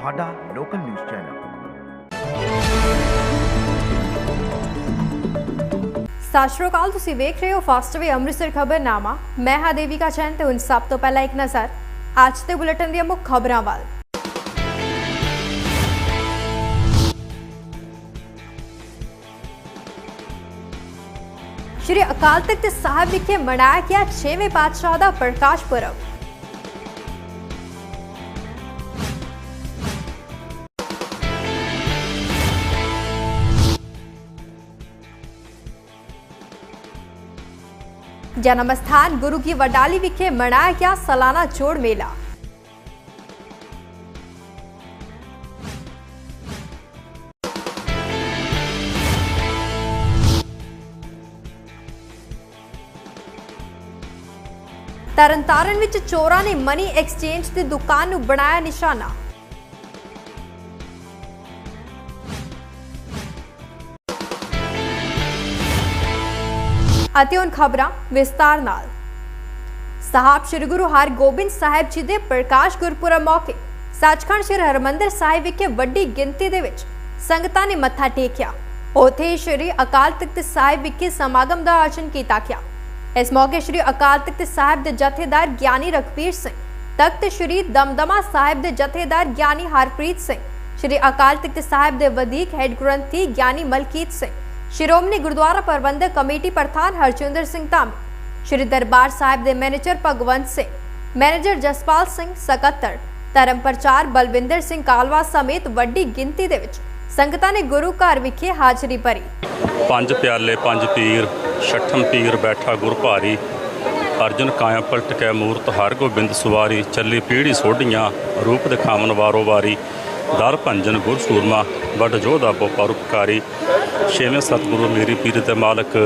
ਤੁਹਾਡਾ local news channel. ਸਤਿ ਸ਼੍ਰੀ ਅਕਾਲ, ਤੁਸੀਂ ਵੇਖ ਰਹੇ ਹੋ ਫਾਸਟ ਵੇ ਅੰਮ੍ਰਿਤਸਰ ਖਬਰਨਾਮਾ ਮੈਂ ਹਾਂ ਦੇਵਿਕਾ ਚੈਨ ਤੇ ਹੁਣ ਸਭ ਤੋਂ ਪਹਿਲਾਂ ਇੱਕ ਨਜ਼ਰ ਅੱਜ ਦੇ ਬੁਲੇਟਿਨ ਦੀਆਂ ਮੁੱਖ ਖਬਰਾਂ ਵੱਲ। ਸ਼੍ਰੀ ਅਕਾਲ ਤਖਤ ਸਾਹਿਬ ਵਿਖੇ ਮਨਾਇਆ ਗਿਆ 6ਵੇਂ ਪਾਤਸ਼ਾਹ ਦਾ ਪ੍ਰਕਾਸ਼ ਪੁਰਬ। ਜਨਮ ਸਥਾਨ ਗੁਰੂ ਕੀ ਵਡਾਲੀ ਵਿਖੇ ਮਨਾਇਆ ਗਿਆ ਸਾਲਾਨਾ ਜੋੜ ਮੇਲਾ। ਤਰਨਤਾਰਨ ਵਿੱਚ ਚੋਰਾਂ ਨੇ ਮਨੀ ਐਕਸਚੇਂਜ ਦੀ ਦੁਕਾਨ ਨੂੰ ਬਣਾਇਆ ਨਿਸ਼ਾਨਾ। ਅਤੇ ਹੁਣ ਖਬਰਾਂ ਵਿਸਤਾਰ ਨਾਲ। ਸਾਹਿਬ ਸ੍ਰੀ ਗੁਰੂ ਹਰਗੋਬਿੰਦ ਸਾਹਿਬ ਜੀ ਦੇ ਪ੍ਰਕਾਸ਼ ਗੁਰਪੁਰਬ ਮੌਕੇ ਸੱਚਖੰਡ ਸ੍ਰੀ ਹਰਮੰਦਰ ਸਾਹਿਬ ਵਿਖੇ ਵੱਡੀ ਗਿਣਤੀ ਦੇ ਵਿੱਚ ਸੰਗਤਾਂ ਨੇ ਮੱਥਾ ਟੇਕਿਆ। ਉਥੇ ਸ੍ਰੀ ਅਕਾਲ ਤਖਤ ਸਾਹਿਬ ਵਿਖੇ ਸਮਾਗਮ ਦਾ ਆਯੋਜਨ ਕੀਤਾ ਗਿਆ। ਇਸ ਮੌਕੇ ਸ੍ਰੀ ਅਕਾਲ ਤਖਤ ਸਾਹਿਬ ਦੇ ਜਥੇਦਾਰ ਗਿਆਨੀ ਰਘਬੀਰ ਸਿੰਘ, ਤਖਤ ਸ੍ਰੀ ਦਮਦਮਾ ਸਾਹਿਬ ਦੇ ਜਥੇਦਾਰ ਗਿਆਨੀ ਹਰਪ੍ਰੀਤ ਸਿੰਘ, ਸ੍ਰੀ ਅਕਾਲ ਤਖਤ ਸਾਹਿਬ ਦੇ ਵਧੀਕ ਹੈੱਡ ਗ੍ਰੰਥੀ ਗਿਆਨੀ ਮਲਕੀਤ ਸਿੰਘ ਸ਼੍ਰੋਮਣੀ ਗੁਰਦੁਆਰਾ ਪ੍ਰਬੰਧਕ ਕਮੇਟੀ ਪ੍ਰਧਾਨ ਹਰਜਿੰਦਰ ਸਿੰਘ ਧਾਮੀ, ਸ਼੍ਰੀ ਦਰਬਾਰ ਸਾਹਿਬ ਦੇ ਮੈਨੇਜਰ ਭਗਵੰਤ ਸਿੰਘ, ਮੈਨੇਜਰ ਜਸਪਾਲ ਸਿੰਘ ਸਕੱਤਰ, ਧਰਮ ਪ੍ਰਚਾਰ ਬਲਵਿੰਦਰ ਸਿੰਘ ਕਾਲਵਾ ਸਮੇਤ ਵੱਡੀ ਗਿਣਤੀ ਦੇ ਵਿੱਚ ਸੰਗਤਾਂ ਨੇ ਗੁਰੂ ਘਰ ਵਿਖੇ ਹਾਜ਼ਰੀ ਭਰੀ। ਪੰਜ ਪਿਆਲੇ, ਪੰਜ ਪੀਰ, ਛਠਮ ਪੀਰ ਬੈਠਾ ਗੁਰ ਭਾਰੀ, ਅਰਜਨ ਕਾਇਆ ਪਲਟ ਕੇ ਮੂਰਤ ਹਰ ਗੋਬਿੰਦ ਸੁਵਾਰੀ, ਚੱਲੀ ਪੀੜੀ ਸੋਢੀਆਂ, ਰੂਪ ਦਿਖਾਵਨ ਵਾਰੋ ਵਾਰੀ। ਦਰ ਭੰਜਨ ਗੁਰ ਸੂਰਮਾ ਵੱਡ ਜੋਧਾ ਬੋ ਪਰਉਪਕਾਰੀ। ਛੇਵੇਂ ਸਤਿਗੁਰੂ ਮੇਰੀ ਪੀਰ ਤੇ ਮਾਲਕ,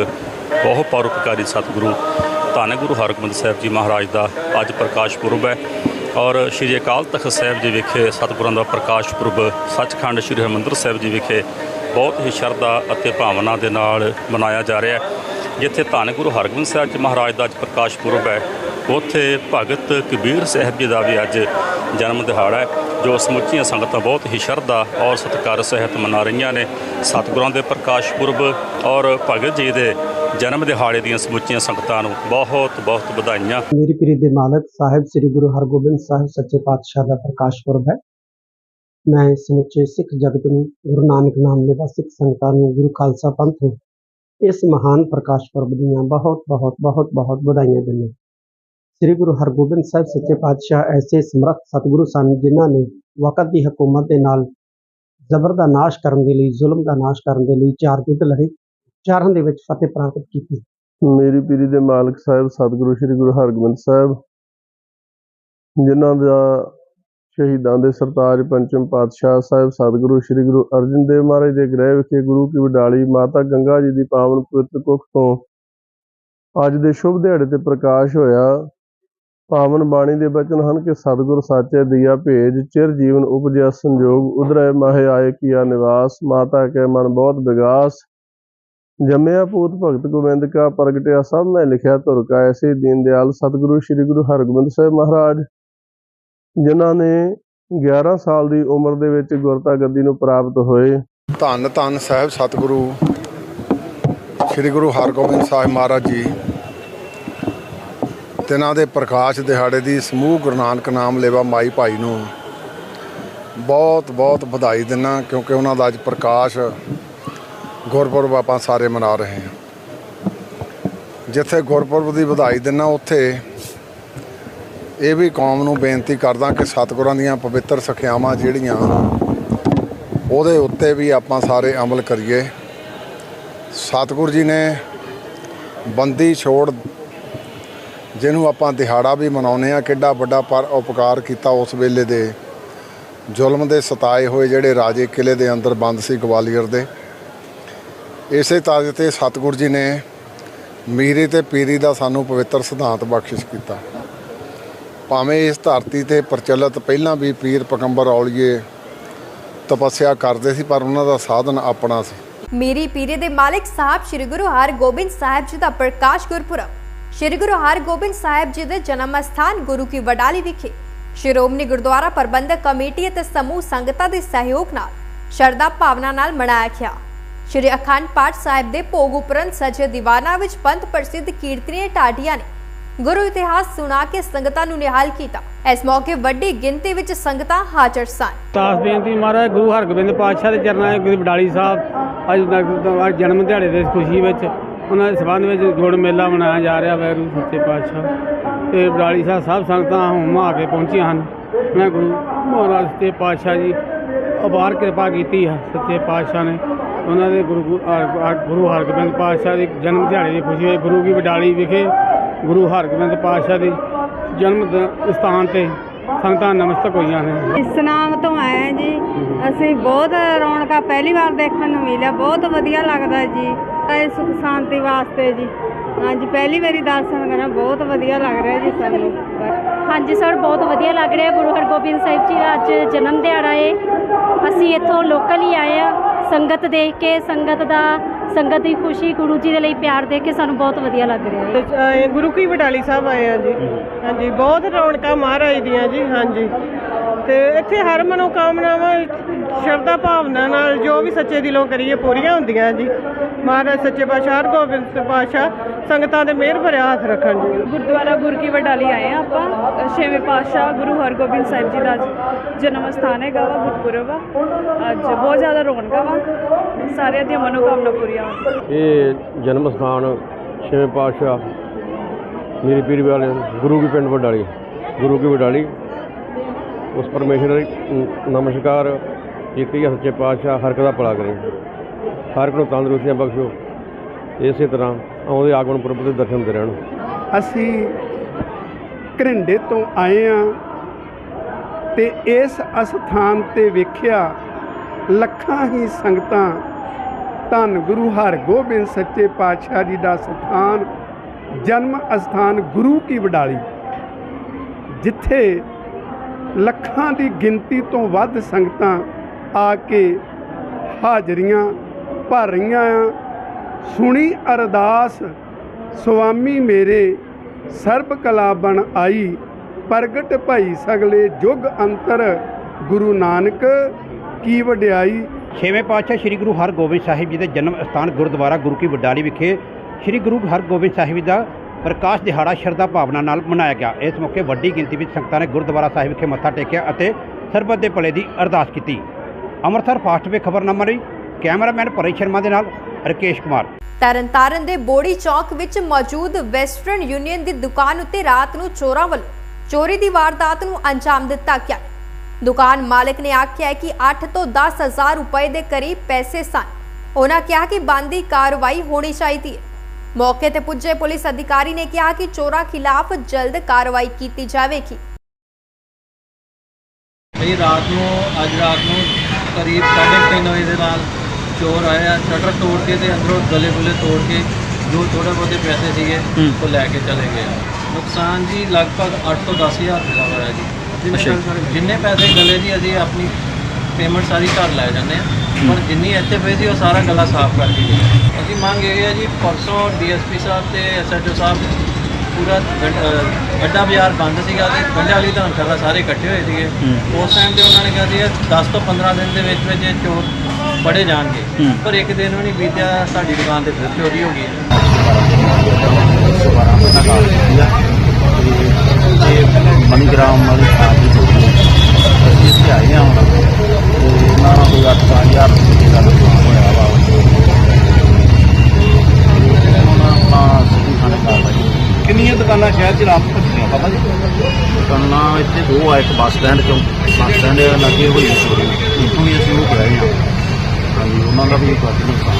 ਬਹੁ ਪਰਉਪਕਾਰੀ ਸਤਿਗੁਰੂ। ਧੰਨ ਗੁਰੂ ਹਰਗੋਬਿੰਦ ਸਾਹਿਬ ਜੀ ਮਹਾਰਾਜ ਦਾ ਅੱਜ ਪ੍ਰਕਾਸ਼ ਪੁਰਬ ਹੈ ਔਰ ਸ਼੍ਰੀ ਅਕਾਲ ਤਖਤ ਸਾਹਿਬ ਜੀ ਵਿਖੇ ਸਤਿਗੁਰਾਂ ਦਾ ਪ੍ਰਕਾਸ਼ ਪੁਰਬ, ਸੱਚਖੰਡ ਸ਼੍ਰੀ ਹਰਿਮੰਦਰ ਸਾਹਿਬ ਜੀ ਵਿਖੇ ਬਹੁਤ ਹੀ ਸ਼ਰਧਾ ਅਤੇ ਭਾਵਨਾ ਦੇ ਨਾਲ ਮਨਾਇਆ ਜਾ ਰਿਹਾ ਹੈ। ਜਿੱਥੇ ਧੰਨ ਗੁਰੂ ਹਰਗੋਬਿੰਦ ਸਾਹਿਬ ਜੀ ਮਹਾਰਾਜ ਦਾ ਅੱਜ ਪ੍ਰਕਾਸ਼ ਪੁਰਬ ਹੈ ਉੱਥੇ ਭਗਤ ਕਬੀਰ ਸਾਹਿਬ ਜੀ ਦਾ ਵੀ ਅੱਜ ਜਨਮ ਦਿਹਾੜਾ ਹੈ, ਜੋ ਸਮੁੱਚੀਆਂ ਸੰਗਤਾਂ ਬਹੁਤ ਹੀ ਸ਼ਰਧਾ ਔਰ ਸਤਿਕਾਰ ਸਹਿਤ ਮਨਾ ਰਹੀਆਂ ਨੇ। ਸਤਿਗੁਰਾਂ ਦੇ ਪ੍ਰਕਾਸ਼ ਪੁਰਬ ਔਰ ਭਗਤ ਜੀ ਦੇ ਜਨਮ ਦਿਹਾੜੇ ਦੀਆਂ ਸਮੁੱਚੀਆਂ ਸੰਗਤਾਂ ਨੂੰ ਬਹੁਤ ਬਹੁਤ ਵਧਾਈਆਂ। ਮੇਰੀ ਪੀਰੀ ਦੇ ਮਾਲਕ ਸਾਹਿਬ, ਸ੍ਰੀ ਗੁਰੂ ਹਰਗੋਬਿੰਦ ਸਾਹਿਬ ਸੱਚੇ ਪਾਤਸ਼ਾਹ ਦਾ ਪ੍ਰਕਾਸ਼ ਪੁਰਬ ਹੈ। ਮੈਂ ਸਮੁੱਚੇ ਸਿੱਖ ਜਗਤ ਨੂੰ ਗੁਰੂ ਨਾਨਕ ਨਾਮ ਦੇ ਸਿੱਖ ਸੰਗਤਾਂ ਨੂੰ ਗੁਰੂ ਖਾਲਸਾ ਪੰਥ ਨੂੰ ਇਸ ਮਹਾਨ ਪ੍ਰਕਾਸ਼ ਪੁਰਬ ਦੀਆਂ ਬਹੁਤ ਬਹੁਤ ਬਹੁਤ ਬਹੁਤ ਵਧਾਈਆਂ ਦਿੰਦਾ ਸ੍ਰੀ ਗੁਰੂ ਹਰਗੋਬਿੰਦ ਸਾਹਿਬ ਸੱਚੇ ਪਾਤਸ਼ਾਹ ਐਸੇ ਸਮਰੱਥ ਸਤਿਗੁਰੂ ਸਨ ਜਿਨ੍ਹਾਂ ਨੇ ਵਕਤ ਦੀ ਹਕੂਮਤ ਦੇ ਨਾਲ ਜ਼ਬਰ ਦਾ ਨਾਸ਼ ਕਰਨ ਦੇ ਲਈ, ਜ਼ੁਲਮ ਦਾ ਨਾਸ਼ ਕਰਨ ਦੇ ਲਈ ਚਾਰ ਯੁੱਧ ਲੜੇ। ਚਾਰਾਂ ਦੇ ਵਿੱਚ ਫਤਿਹ ਪ੍ਰਾਪਤ ਕੀਤੀ। ਮੇਰੀ ਪੀਰੀ ਦੇ ਮਾਲਕ ਸਾਹਿਬ, ਸਤਿਗੁਰੂ ਸ੍ਰੀ ਗੁਰੂ ਹਰਗੋਬਿੰਦ ਸਾਹਿਬ, ਜਿਨ੍ਹਾਂ ਦਾ ਸ਼ਹੀਦਾਂ ਦੇ ਸਰਤਾਜ ਪੰਚਮ ਪਾਤਸ਼ਾਹ ਸਾਹਿਬ, ਸਤਿਗੁਰੂ ਸ੍ਰੀ ਗੁਰੂ ਅਰਜਨ ਦੇਵ ਮਹਾਰਾਜ ਦੇ ਗ੍ਰਹਿ ਵਿਖੇ ਗੁਰੂ ਕੀ ਵਡਾਲੀ ਮਾਤਾ ਗੰਗਾ ਜੀ ਦੀ ਪਾਵਨ ਪਵਿੱਤਰ ਕੁੱਖ ਤੋਂ ਅੱਜ ਦੇ ਸ਼ੁਭ ਦਿਹਾੜੇ ਤੇ ਪ੍ਰਕਾਸ਼ ਹੋਇਆ। ਪਾਵਨ ਬਾਣੀ ਦੇ ਬਚਨ ਹਨ ਕਿ ਸਤਿਗੁਰ ਸਾਚੇ ਦੀਆ ਭੇਜ, ਚਿਰ ਜੀਵਨ ਉਪਜਿਆ ਸੰਜੋਗ, ਉਧਰੈ ਮਹਿ ਆਏ ਕੀਆ ਨਿਵਾਸ, ਮਾਤਾ ਕੇ ਮਨ ਬਹੁਤ ਵਿਗਾਸ। ਜੰਮਿਆ ਪੂਤ ਭਗਤ ਗੋਬਿੰਦ ਕਾ ਪ੍ਰਗਟਿਆ, ਸਭ ਮੈਂ ਲਿਖਿਆ ਧੁਰ ਕਾ ਐਸੇ ਦੀਨ ਦਿਆਲ ਸਤਿਗੁਰੂ, ਸ੍ਰੀ ਗੁਰੂ ਹਰਗੋਬਿੰਦ ਸਾਹਿਬ ਮਹਾਰਾਜ। ਜਿਨ੍ਹਾਂ ਨੇ 11 ਸਾਲ ਦੀ ਉਮਰ ਦੇ ਵਿੱਚ ਗੁਰਤਾ ਗੱਦੀ ਨੂੰ ਪ੍ਰਾਪਤ ਹੋਏ। ਧੰਨ ਧੰਨ ਸਾਹਿਬ ਸਤਿਗੁਰੂ, ਸ੍ਰੀ ਗੁਰੂ ਹਰਗੋਬਿੰਦ ਸਾਹਿਬ ਮਹਾਰਾਜ ਜੀ। ਤਿਨਾਂ ਦੇ ਪ੍ਰਕਾਸ਼ ਦਿਹਾੜੇ ਦੀ ਸਮੂਹ ਗੁਰੂ ਨਾਨਕ ਨਾਮ ਲੇਵਾ ਮਾਈ ਭਾਈ ਨੂੰ ਬਹੁਤ ਬਹੁਤ ਵਧਾਈ ਦਿੰਨਾ, ਕਿਉਂਕਿ ਉਹਨਾਂ ਦਾ ਅੱਜ ਪ੍ਰਕਾਸ਼ ਗੁਰਪੁਰਬ ਆਪਾਂ ਸਾਰੇ ਮਨਾ ਰਹੇ ਹਾਂ। ਜਿੱਥੇ ਗੁਰਪੁਰਬ ਦੀ ਵਧਾਈ ਦਿੰਨਾ, ਉੱਥੇ ਇਹ ਵੀ ਕੌਮ ਨੂੰ ਬੇਨਤੀ ਕਰਦਾ ਕਿ ਸਤਿਗੁਰਾਂ ਦੀਆਂ ਪਵਿੱਤਰ ਸਿੱਖਿਆਵਾਂ ਜਿਹੜੀਆਂ, ਉਹਦੇ ਉੱਤੇ ਵੀ ਆਪਾਂ ਸਾਰੇ ਅਮਲ ਕਰੀਏ। ਸਤਿਗੁਰ ਜੀ ਨੇ ਬੰਦੀ ਛੋੜ ਜਿਹਨੂੰ ਆਪਾਂ ਦਿਹਾੜਾ ਵੀ ਮਨਾਉਂਦੇ ਆ ਕਿੱਡਾ ਵੱਡਾ ਪਰ ਉਪਕਾਰ ਕੀਤਾ ਉਸ ਵੇਲੇ ਦੇ ਜ਼ੁਲਮ ਦੇ ਸਤਾਏ ਹੋਏ ਜਿਹੜੇ ਰਾਜੇ ਕਿਲੇ ਦੇ ਅੰਦਰ ਬੰਦ ਸੀ ਗਵਾਲੀਅਰ ਦੇ। ਇਸੇ ਤਾਜ ਤੇ ਸਤਿਗੁਰ ਜੀ ਨੇ ਮੀਰੀ ਤੇ ਪੀਰੀ ਦਾ ਸਾਨੂੰ ਪਵਿੱਤਰ ਸਿਧਾਂਤ ਬਖਸ਼ਿਸ਼ ਕੀਤਾ। ਭਾਵੇਂ ਇਸ ਧਰਤੀ ਤੇ ਪ੍ਰਚਲਿਤ ਪਹਿਲਾਂ ਵੀ ਪੀਰ ਪਕੰਬਰ ਔਲੀਏ ਤਪੱਸਿਆ ਕਰਦੇ ਸੀ, ਪਰ ਉਹਨਾਂ ਦਾ ਸਾਧਨ ਆਪਣਾ ਸੀ। ਮੇਰੀ ਪੀਰੇ ਦੇ ਮਾਲਕ ਸਾਹਿਬ ਸ੍ਰੀ ਗੁਰੂ ਹਰਗੋਬਿੰਦ ਸਾਹਿਬ ਜੀ ਦਾ ਪ੍ਰਕਾਸ਼ ਗੁਰਪੁਰਬ। ਸ੍ਰੀ ਗੁਰੂ ਹਰਗੋਬਿੰਦ ਸਾਹਿਬ ਜੀ ਦੇ ਜਨਮ ਸਥਾਨ ਗੁਰੂ ਕੀ ਵਡਾਲੀ ਵਿਖੇ। ਸ਼੍ਰੋਮਣੀ ਗੁਰਦੁਆਰਾ ਪ੍ਰਬੰਧਕ ਕਮੇਟੀ ਅਤੇ ਸਮੂਹ ਸੰਗਤਾਂ ਦੇ ਸਹਿਯੋਗ ਨਾਲ ਸ਼ਰਧਾ ਭਾਵਨਾ ਨਾਲ ਮਨਾਇਆ ਗਿਆ। ਸ਼੍ਰੀ ਅਖੰਡ ਪਾਠ ਸਾਹਿਬ ਦੇ ਭੋਗ ਉਪਰੰਤ ਸਜੇ ਦੀਵਾਨਾਂ ਵਿੱਚ ਪੰਥ ਪ੍ਰਸਿੱਧ ਕੀਰਤਨੀਏ ਢਾਡੀਆਂ ਨੇ ਗੁਰੂ ਇਤਿਹਾਸ ਸੁਣਾ ਕੇ ਸੰਗਤਾਂ ਨੂੰ ਨਿਹਾਲ ਕੀਤਾ। ਇਸ ਮੌਕੇ ਵੱਡੀ ਗਿਣਤੀ ਵਿੱਚ ਸੰਗਤਾਂ ਹਾਜ਼ਰ ਸਨ। ਦਾਸ ਬੇਨਤੀ ਮਹਾਰਾਜ, ਗੁਰੂ ਹਰਗੋਬਿੰਦ ਪਾਤਸ਼ਾਹ ਦੇ ਚਰਨਾਂ 'ਚ ਗੁਰੂ ਵਡਾਲੀ ਸਾਹਿਬ ਅੱਜ ਜਨਮ ਦਿਹਾੜੇ ਦੇ ਖੁਸ਼ੀ ਵਿੱਚ ਉਹਨਾਂ ਦੇ ਸਬੰਧ ਵਿੱਚ ਗੁੜ ਮੇਲਾ ਮਨਾਇਆ ਜਾ ਰਿਹਾ ਵੈਰੂ ਸੱਚੇ ਪਾਤਸ਼ਾਹ। ਤੇ ਵਡਾਲੀ ਸਾਹਿਬ, ਸਭ ਸੰਗਤਾਂ ਹੋਮ ਆ ਕੇ ਪਹੁੰਚੀਆਂ ਹਨ। ਮੈਂ ਗੁਰੂ ਮਹਾਰਾਜ ਸੱਚੇ ਪਾਤਸ਼ਾਹ ਜੀ, ਅਪਾਰ ਕਿਰਪਾ ਕੀਤੀ ਹੈ ਸੱਚੇ ਪਾਤਸ਼ਾਹ ਨੇ। ਉਹਨਾਂ ਦੇ ਗੁਰੂ ਹਰ- ਹਰ- ਗੁਰੂ ਹਰਗੋਬਿੰਦ ਪਾਤਸ਼ਾਹ ਦੀ ਜਨਮ ਦਿਹਾੜੇ ਦੀ ਖੁਸ਼ੀ ਵਿੱਚ ਗੁਰੂ ਕੀ ਵਡਾਲੀ ਵਿਖੇ ਗੁਰੂ ਹਰਗੋਬਿੰਦ ਪਾਤਸ਼ਾਹ ਦੀ ਜਨਮ ਸਥਾਨ ਤੇ ਸੰਗਤਾਂ ਨਮਸਤਕ ਹੋਈਆਂ ਨੇ। ਇਸ ਨਾਮ ਤੋਂ ਆਏ ਜੀ। ਅਸੀਂ ਬਹੁਤ ਰੌਣਕਾਂ, ਪਹਿਲੀ ਵਾਰ ਦੇਖਣ ਨੂੰ ਮਿਲਿਆ। ਬਹੁਤ ਵਧੀਆ ਲੱਗਦਾ ਜੀ। ਇਹ ਸੁਖ ਸ਼ਾਂਤੀ ਵਾਸਤੇ ਜੀ। ਹਾਂਜੀ ਪਹਿਲੀ ਵਾਰੀ ਦਰਸ਼ਨ ਕਰਾਂ ਬਹੁਤ ਵਧੀਆ ਲੱਗ ਰਿਹਾ ਜੀ ਸਾਨੂੰ ਹਾਂਜੀ ਸਰ ਬਹੁਤ ਵਧੀਆ ਲੱਗ ਰਿਹਾ। ਗੁਰੂ ਹਰਗੋਬਿੰਦ ਸਾਹਿਬ ਜੀ ਦਾ ਅੱਜ ਜਨਮ ਦਿਹਾੜਾ ਏ। ਅਸੀਂ ਇੱਥੋਂ ਲੋਕਲ ਹੀ ਆਏ ਆ। ਸੰਗਤ ਦੇਖ ਕੇ ਸੰਗਤ ਦਾ ਸੰਗਤ ਦੀ ਖੁਸ਼ੀ ਗੁਰੂ ਜੀ ਦੇ ਲਈ ਪਿਆਰ ਦੇਖ ਕੇ ਸਾਨੂੰ ਬਹੁਤ ਵਧੀਆ ਲੱਗ ਰਿਹਾ ਹੈ ਗੁਰੂ ਕੀ ਵਡਾਲੀ ਸਾਹਿਬ ਆਏ ਆ ਜੀ। ਹਾਂਜੀ ਬਹੁਤ ਰੌਣਕਾਂ ਮਹਾਰਾਜ ਦੀਆਂ ਜੀ ਹਾਂਜੀ। ਤੇ ਇੱਥੇ ਹਰ ਮਨੋਕਾਮਨਾਵਾਂ ਸ਼ਰਧਾ ਭਾਵਨਾ ਨਾਲ ਜੋ ਵੀ ਸੱਚੇ ਦਿਲੋਂ ਕਰੀਏ ਪੂਰੀਆਂ ਹੁੰਦੀਆਂ ਜੀ। ਮਹਾਰਾਜ ਸੱਚੇ ਪਾਤਸ਼ਾਹ ਹਰਗੋਬਿੰਦ ਪਾਤਸ਼ਾਹ ਸੰਗਤਾਂ ਦੇ ਮਿਹਰ ਭਰਿਆ ਹੱਥ ਰੱਖਣ ਜੀ। ਗੁਰਦੁਆਰਾ ਗੁਰ ਕੀ ਵਡਾਲੀ ਆਏ ਆ ਆਪਾਂ। ਛੇਵੇਂ ਪਾਤਸ਼ਾਹ ਗੁਰੂ ਹਰਗੋਬਿੰਦ ਸਾਹਿਬ ਜੀ ਦਾ ਜਨਮ ਸਥਾਨ ਹੈਗਾ ਵਾ ਗੁਰਪੁਰਬ ਅੱਜ ਬਹੁਤ ਜ਼ਿਆਦਾ ਰੌਣਕਾਂ ਵਾ। ਸਾਰਿਆਂ ਦੀਆਂ ਮਨੋਕਾਮਨਾ ਪੂਰੀਆਂ ਹੋਣ। ਇਹ ਜਨਮ ਸਥਾਨ ਛੇਵੇਂ ਪਾਤਸ਼ਾਹ ਮੇਰੀ ਪੀਰ ਵਾਲੇ ਗੁਰੂ ਕੀ ਪਿੰਡ ਵਡਾਲੀ ਗੁਰੂ ਕੀ ਵਡਾਲੀ। ਉਸ ਪਰਮੇਸ਼ਰ ਨਮਸਕਾਰ। ਕੀਤੀ ਹੈ ਸੱਚੇ ਪਾਤਸ਼ਾਹ, ਹਰ ਇੱਕ ਦਾ ਭਲਾ ਕਰੇ। ਹਰ ਇੱਕ ਨੂੰ ਤੰਦਰੁਸਤੀਆਂ ਬਖਸ਼ੋ। ਇਸੇ ਤਰ੍ਹਾਂ ਆਉਂਦੇ ਆਗਮਨ ਪੁਰਬ ਦੇ ਦਰਸ਼ਨ ਹੁੰਦੇ ਰਹਿਣ। ਅਸੀਂ ਘਰਿੰਡੇ ਤੋਂ ਆਏ ਆ ਤੇ ਇਸ ਅਸਥਾਨ ਤੇ ਵੇਖਿਆ ਲੱਖਾਂ ਹੀ ਸੰਗਤਾਂ ਧੰਨ ਗੁਰੂ ਹਰਗੋਬਿੰਦ ਸੱਚੇ ਪਾਤਸ਼ਾਹ ਜੀ ਦਾ ਸਥਾਨ, ਜਨਮ ਅਸਥਾਨ ਗੁਰੂ ਕੀ ਵਡਾਲੀ, ਜਿੱਥੇ ਲੱਖਾਂ ਦੀ ਗਿਣਤੀ ਤੋਂ ਵੱਧ ਸੰਗਤਾਂ ਆ ਕੇ ਹਾਜ਼ਰੀਆਂ ਭਰ ਰਹੀਆਂ ਆ। ਸੁਣੀ ਅਰਦਾਸ, ਸੁਆਮੀ ਮੇਰੇ, ਸਰਬ ਕਲਾ ਬਣ ਆਈ। ਪ੍ਰਗਟ ਭਈ ਸਗਲੇ ਜੁਗ ਅੰਤਰ ਗੁਰੂ ਨਾਨਕ ਕੀ ਵਡਿਆਈ। ਛੇਵੇਂ ਪਾਤਸ਼ਾਹ ਸ੍ਰੀ ਗੁਰੂ ਹਰਗੋਬਿੰਦ ਸਾਹਿਬ ਜੀ ਦੇ ਜਨਮ ਸਥਾਨ ਗੁਰਦੁਆਰਾ ਗੁਰੂ ਕੀ ਵਡਾਲੀ ਵਿਖੇ ਸ੍ਰੀ ਗੁਰੂ ਹਰਗੋਬਿੰਦ ਸਾਹਿਬ ਜੀ ਦਾ ਪ੍ਰਕਾਸ਼ ਦਿਹਾੜਾ ਸ਼ਰਧਾ ਭਾਵਨਾ ਨਾਲ ਮਨਾਇਆ ਗਿਆ। ਇਸ ਮੌਕੇ ਵੱਡੀ ਗਿਣਤੀ ਵਿੱਚ ਸੰਗਤਾਂ ਨੇ ਗੁਰਦੁਆਰਾ ਸਾਹਿਬ ਵਿਖੇ ਮੱਥਾ ਟੇਕਿਆ ਅਤੇ ਸਰਬੱਤ ਦੇ ਭਲੇ ਦੀ ਅਰਦਾਸ ਕੀਤੀ। ਅੰਮ੍ਰਿਤਸਰ ਫਾਸਟ ਵੇ ਖਬਰਨਾਮਾ ਲਈ ਕੈਮਰਾਮੈਨ ਪਰੇ ਸ਼ਰਮਾ ਦੇ ਨਾਲ ਰਕੇਸ਼ ਕੁਮਾਰ। ਤਰਨਤਾਰਨ ਦੇ ਬੋੜੀ ਚੌਕ ਵਿੱਚ ਮੌਜੂਦ ਵੈਸਟਰਨ ਯੂਨੀਅਨ ਦੀ ਦੁਕਾਨ ਉੱਤੇ ਰਾਤ ਨੂੰ ਚੋਰਾਂ ਵੱਲੋਂ ਚੋਰੀ ਦੀ ਵਾਰਦਾਤ ਨੂੰ ਅੰਜਾਮ ਦਿੱਤਾ ਗਿਆ। ਦੁਕਾਨ ਮਾਲਕ ਨੇ ਆਖਿਆ ਕਿ 8 ਤੋਂ 10 ਹਜ਼ਾਰ ਰੁਪਏ ਦੇ ਕਰੀਬ ਪੈਸੇ ਸਨ। ਉਹਨਾਂ ਕਿਹਾ ਕਿ ਬੰਦੀ ਕਾਰਵਾਈ ਹੋਣੀ ਚਾਹੀਦੀ ਹੈ। ਮੌਕੇ ਤੇ ਪੁੱਜੇ ਪੁਲਿਸ ਅਧਿਕਾਰੀ ਨੇ ਕਿਹਾ ਕਿ ਚੋਰਾਂ ਖਿਲਾਫ ਜਲਦ ਕਾਰਵਾਈ ਕੀਤੀ ਜਾਵੇਗੀ। ਇਹ ਰਾਤ ਨੂੰ ਅੱਜ ਰਾਤ ਨੂੰ ਕਰੀਬ 3:30 ਵਜੇ ਦੇ ਨਾਲ ਚੋਰ ਆਏ ਆ ਸ਼ਟਰ ਤੋੜ ਕੇ ਤੇ ਅੰਦਰੋਂ ਗਲੇ ਗੁਲੇ ਤੋੜ ਕੇ ਜੋ ਥੋੜੇ ਬਹੁਤੇ ਪੈਸੇ ਸੀਗੇ ਉਹ ਲੈ ਕੇ ਚਲੇ ਗਏ ਨੁਕਸਾਨ ਜੀ ਲਗਭਗ 8 ਤੋਂ 10 ਹਜ਼ਾਰ ਰੁਪਏ ਦਾ ਹੋਇਆ ਜੀ। ਜਿੰਨੇ ਪੈਸੇ ਗਲੇ ਜੀ ਅਸੀਂ ਆਪਣੀ ਪੇਮੈਂਟ ਸਾਰੀ ਘਰ ਲੈ ਜਾਂਦੇ ਆ। ਪਰ ਜਿੰਨੀ ਇੱਥੇ ਪਈ ਸੀ ਉਹ ਸਾਰਾ ਗਲਾ ਸਾਫ਼ ਕਰਕੇ ਗਏ ਅਸੀਂ ਮੰਗ ਇਹ ਹੈ ਜੀ ਪਰਸੋਂ ਡੀਐਸਪੀ ਸਾਹਿਬ ਤੇ ਐਸਐਚਓ ਸਾਹਿਬ ਪੂਰਾ ਗੱਡਾ ਬਾਜ਼ਾਰ ਬੰਦ ਸੀਗਾ ਤੇ ਗੰਡਿਆਂ ਵਾਲੀ ਧਰਮਸ਼ਾਲਾ ਸਾਰੇ ਇਕੱਠੇ ਹੋਏ ਸੀਗੇ ਉਸ ਟਾਈਮ ਤੇ ਉਹਨਾਂ ਨੇ ਕਿਹਾ ਸੀ 10 ਤੋਂ 15 ਦਿਨ ਦੇ ਵਿੱਚ ਵਿੱਚ ਇਹ ਚੋਰ ਫੜੇ ਜਾਣਗੇ ਪਰ ਇੱਕ ਦਿਨ ਵੀ ਨਹੀਂ ਬੀਤਿਆ ਸਾਡੀ ਦੁਕਾਨ ਤੇ ਫਿਰ ਚੋਰੀ ਹੋ ਗਈ ਇਹ ਮਨੀਗ੍ਰਾਮ ਵਾਲੀ ਥਾਂ ਦੀ ਚੋਰੀ ਅਸੀਂ ਇੱਥੇ ਆਏ ਹਾਂ ਹੁਣ ਤੇ ਇਹਨਾਂ ਨਾਲ ਕੋਈ 8-5000 ਰੁਪਏ ਦਾ ਕਿੰਨੀਆਂ ਦੁਕਾਨਾਂ ਸ਼ਹਿਰ 'ਚ ਰਾਤ ਭੱਜੀਆਂ ਪਤਾ ਜੀ? ਦੁਕਾਨਾਂ ਇੱਥੇ ਦੋ ਆ ਇੱਕ ਬੱਸ ਸਟੈਂਡ ਚੋਂ। ਬੱਸ ਸਟੈਂਡ ਲੱਗੇ ਹੋਈ ਚੋਰੀ ਇੱਥੋਂ ਵੀ ਅਸੀਂ ਉਹ ਕਰਾਏ ਹਾਂ ਹਾਂਜੀ ਉਹਨਾਂ ਦਾ ਵੀ ਕਾਫੀ ਨੁਕਸਾਨ